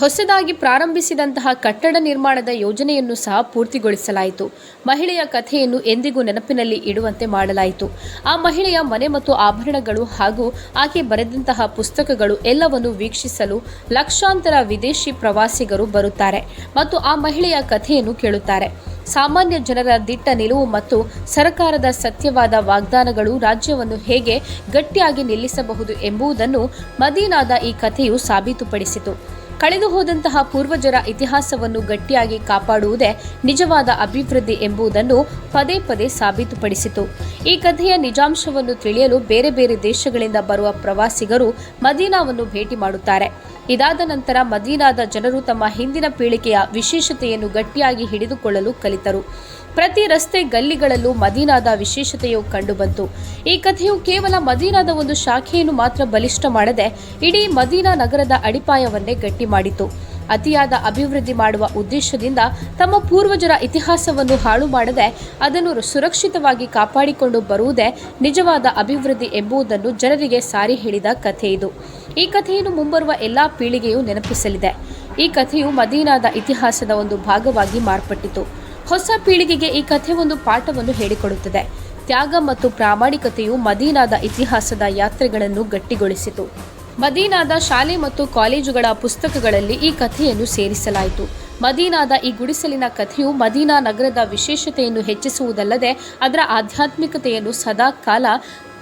ಹೊಸದಾಗಿ ಪ್ರಾರಂಭಿಸಿದಂತಹ ಕಟ್ಟಡ ನಿರ್ಮಾಣದ ಯೋಜನೆಯನ್ನು ಸಹ ಪೂರ್ತಿಗೊಳಿಸಲಾಯಿತು. ಮಹಿಳೆಯ ಕಥೆಯನ್ನು ಎಂದಿಗೂ ನೆನಪಿನಲ್ಲಿ ಇಡುವಂತೆ ಮಾಡಲಾಯಿತು. ಆ ಮಹಿಳೆಯ ಮನೆ ಮತ್ತು ಆಭರಣಗಳು ಹಾಗೂ ಆಕೆ ಬರೆದಂತಹ ಪುಸ್ತಕಗಳು ಎಲ್ಲವನ್ನು ವೀಕ್ಷಿಸಲು ಲಕ್ಷಾಂತರ ವಿದೇಶಿ ಪ್ರವಾಸಿಗರು ಬರುತ್ತಾರೆ ಮತ್ತು ಆ ಮಹಿಳೆಯ ಕಥೆಯನ್ನು ಕೇಳುತ್ತಾರೆ. ಸಾಮಾನ್ಯ ಜನರ ದಿಟ್ಟ ನಿಲುವು ಮತ್ತು ಸರ್ಕಾರದ ಸತ್ಯವಾದ ವಾಗ್ದಾನಗಳು ರಾಜ್ಯವನ್ನು ಹೇಗೆ ಗಟ್ಟಿಯಾಗಿ ನಿಲ್ಲಿಸಬಹುದು ಎಂಬುದನ್ನು ಮದೀನಾದ ಈ ಕಥೆಯು ಸಾಬೀತುಪಡಿಸಿತು. ಕಳೆದು ಹೋದಂತಹ ಪೂರ್ವಜರ ಇತಿಹಾಸವನ್ನು ಗಟ್ಟಿಯಾಗಿ ಕಾಪಾಡುವುದೇ ನಿಜವಾದ ಅಭಿವೃದ್ಧಿ ಎಂಬುದನ್ನು ಪದೇ ಪದೇ ಸಾಬೀತುಪಡಿಸಿತು. ಈ ಕಥೆಯ ನಿಜಾಂಶವನ್ನು ತಿಳಿಯಲು ಬೇರೆ ಬೇರೆ ದೇಶಗಳಿಂದ ಬರುವ ಪ್ರವಾಸಿಗರು ಮದೀನಾವನ್ನು ಭೇಟಿ ಮಾಡುತ್ತಾರೆ. ಇದಾದ ನಂತರ ಮದೀನಾದ ಜನರು ತಮ್ಮ ಹಿಂದಿನ ಪೀಳಿಗೆಯ ವಿಶೇಷತೆಯನ್ನು ಗಟ್ಟಿಯಾಗಿ ಹಿಡಿದುಕೊಳ್ಳಲು ಕಲಿತರು. ಪ್ರತಿ ರಸ್ತೆ ಗಲ್ಲಿಗಳಲ್ಲೂ ಮದೀನಾದ ವಿಶೇಷತೆಯು ಕಂಡುಬಂತು. ಈ ಕಥೆಯು ಕೇವಲ ಮದೀನಾದ ಒಂದು ಶಾಖೆಯನ್ನು ಮಾತ್ರ ಬಲಿಷ್ಠ ಮಾಡದೆ ಇಡೀ ಮದೀನಾ ನಗರದ ಅಡಿಪಾಯವನ್ನೇ ಗಟ್ಟಿ ಮಾಡಿತು. ಅತಿಯಾದ ಅಭಿವೃದ್ಧಿ ಮಾಡುವ ಉದ್ದೇಶದಿಂದ ತಮ್ಮ ಪೂರ್ವಜರ ಇತಿಹಾಸವನ್ನು ಹಾಳು ಮಾಡದೆ ಅದನ್ನು ಸುರಕ್ಷಿತವಾಗಿ ಕಾಪಾಡಿಕೊಂಡು ಬರುವುದೇ ನಿಜವಾದ ಅಭಿವೃದ್ಧಿ ಎಂಬುದನ್ನು ಜನರಿಗೆ ಸಾರಿ ಹೇಳಿದ ಕಥೆ ಇದು. ಈ ಕಥೆಯನ್ನು ಮುಂಬರುವ ಎಲ್ಲಾ ಪೀಳಿಗೆಯೂ ನೆನಪಿಸಲಿದೆ. ಈ ಕಥೆಯು ಮದೀನಾದ ಇತಿಹಾಸದ ಒಂದು ಭಾಗವಾಗಿ ಮಾರ್ಪಟ್ಟಿತು. ಹೊಸ ಪೀಳಿಗೆಗೆ ಈ ಕಥೆ ಒಂದು ಪಾಠವನ್ನು ಹೇಳಿಕೊಡುತ್ತದೆ. ತ್ಯಾಗ ಮತ್ತು ಪ್ರಾಮಾಣಿಕತೆಯು ಮದೀನಾದ ಇತಿಹಾಸದ ಯಾತ್ರೆಗಳನ್ನು ಗಟ್ಟಿಗೊಳಿಸಿತು. ಮದೀನಾದ ಶಾಲೆ ಮತ್ತು ಕಾಲೇಜುಗಳ ಪುಸ್ತಕಗಳಲ್ಲಿ ಈ ಕಥೆಯನ್ನು ಸೇರಿಸಲಾಯಿತು. ಮದೀನಾದ ಈ ಗುಡಿಸಲಿನ ಕಥೆಯು ಮದೀನಾ ನಗರದ ವಿಶೇಷತೆಯನ್ನು ಹೆಚ್ಚಿಸುವುದಲ್ಲದೆ ಅದರ ಆಧ್ಯಾತ್ಮಿಕತೆಯನ್ನು ಸದಾ ಕಾಲ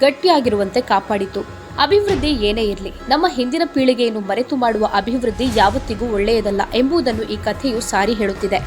ಗಟ್ಟಿಯಾಗಿರುವಂತೆ ಕಾಪಾಡಿತು. ಅಭಿವೃದ್ಧಿ ಏನೇ ಇರಲಿ, ನಮ್ಮ ಹಿಂದಿನ ಪೀಳಿಗೆಯನ್ನು ಮರೆತು ಮಾಡುವ ಅಭಿವೃದ್ಧಿ ಯಾವತ್ತಿಗೂ ಒಳ್ಳೆಯದಲ್ಲ ಎಂಬುದನ್ನು ಈ ಕಥೆಯು ಸಾರಿ ಹೇಳುತ್ತಿದೆ.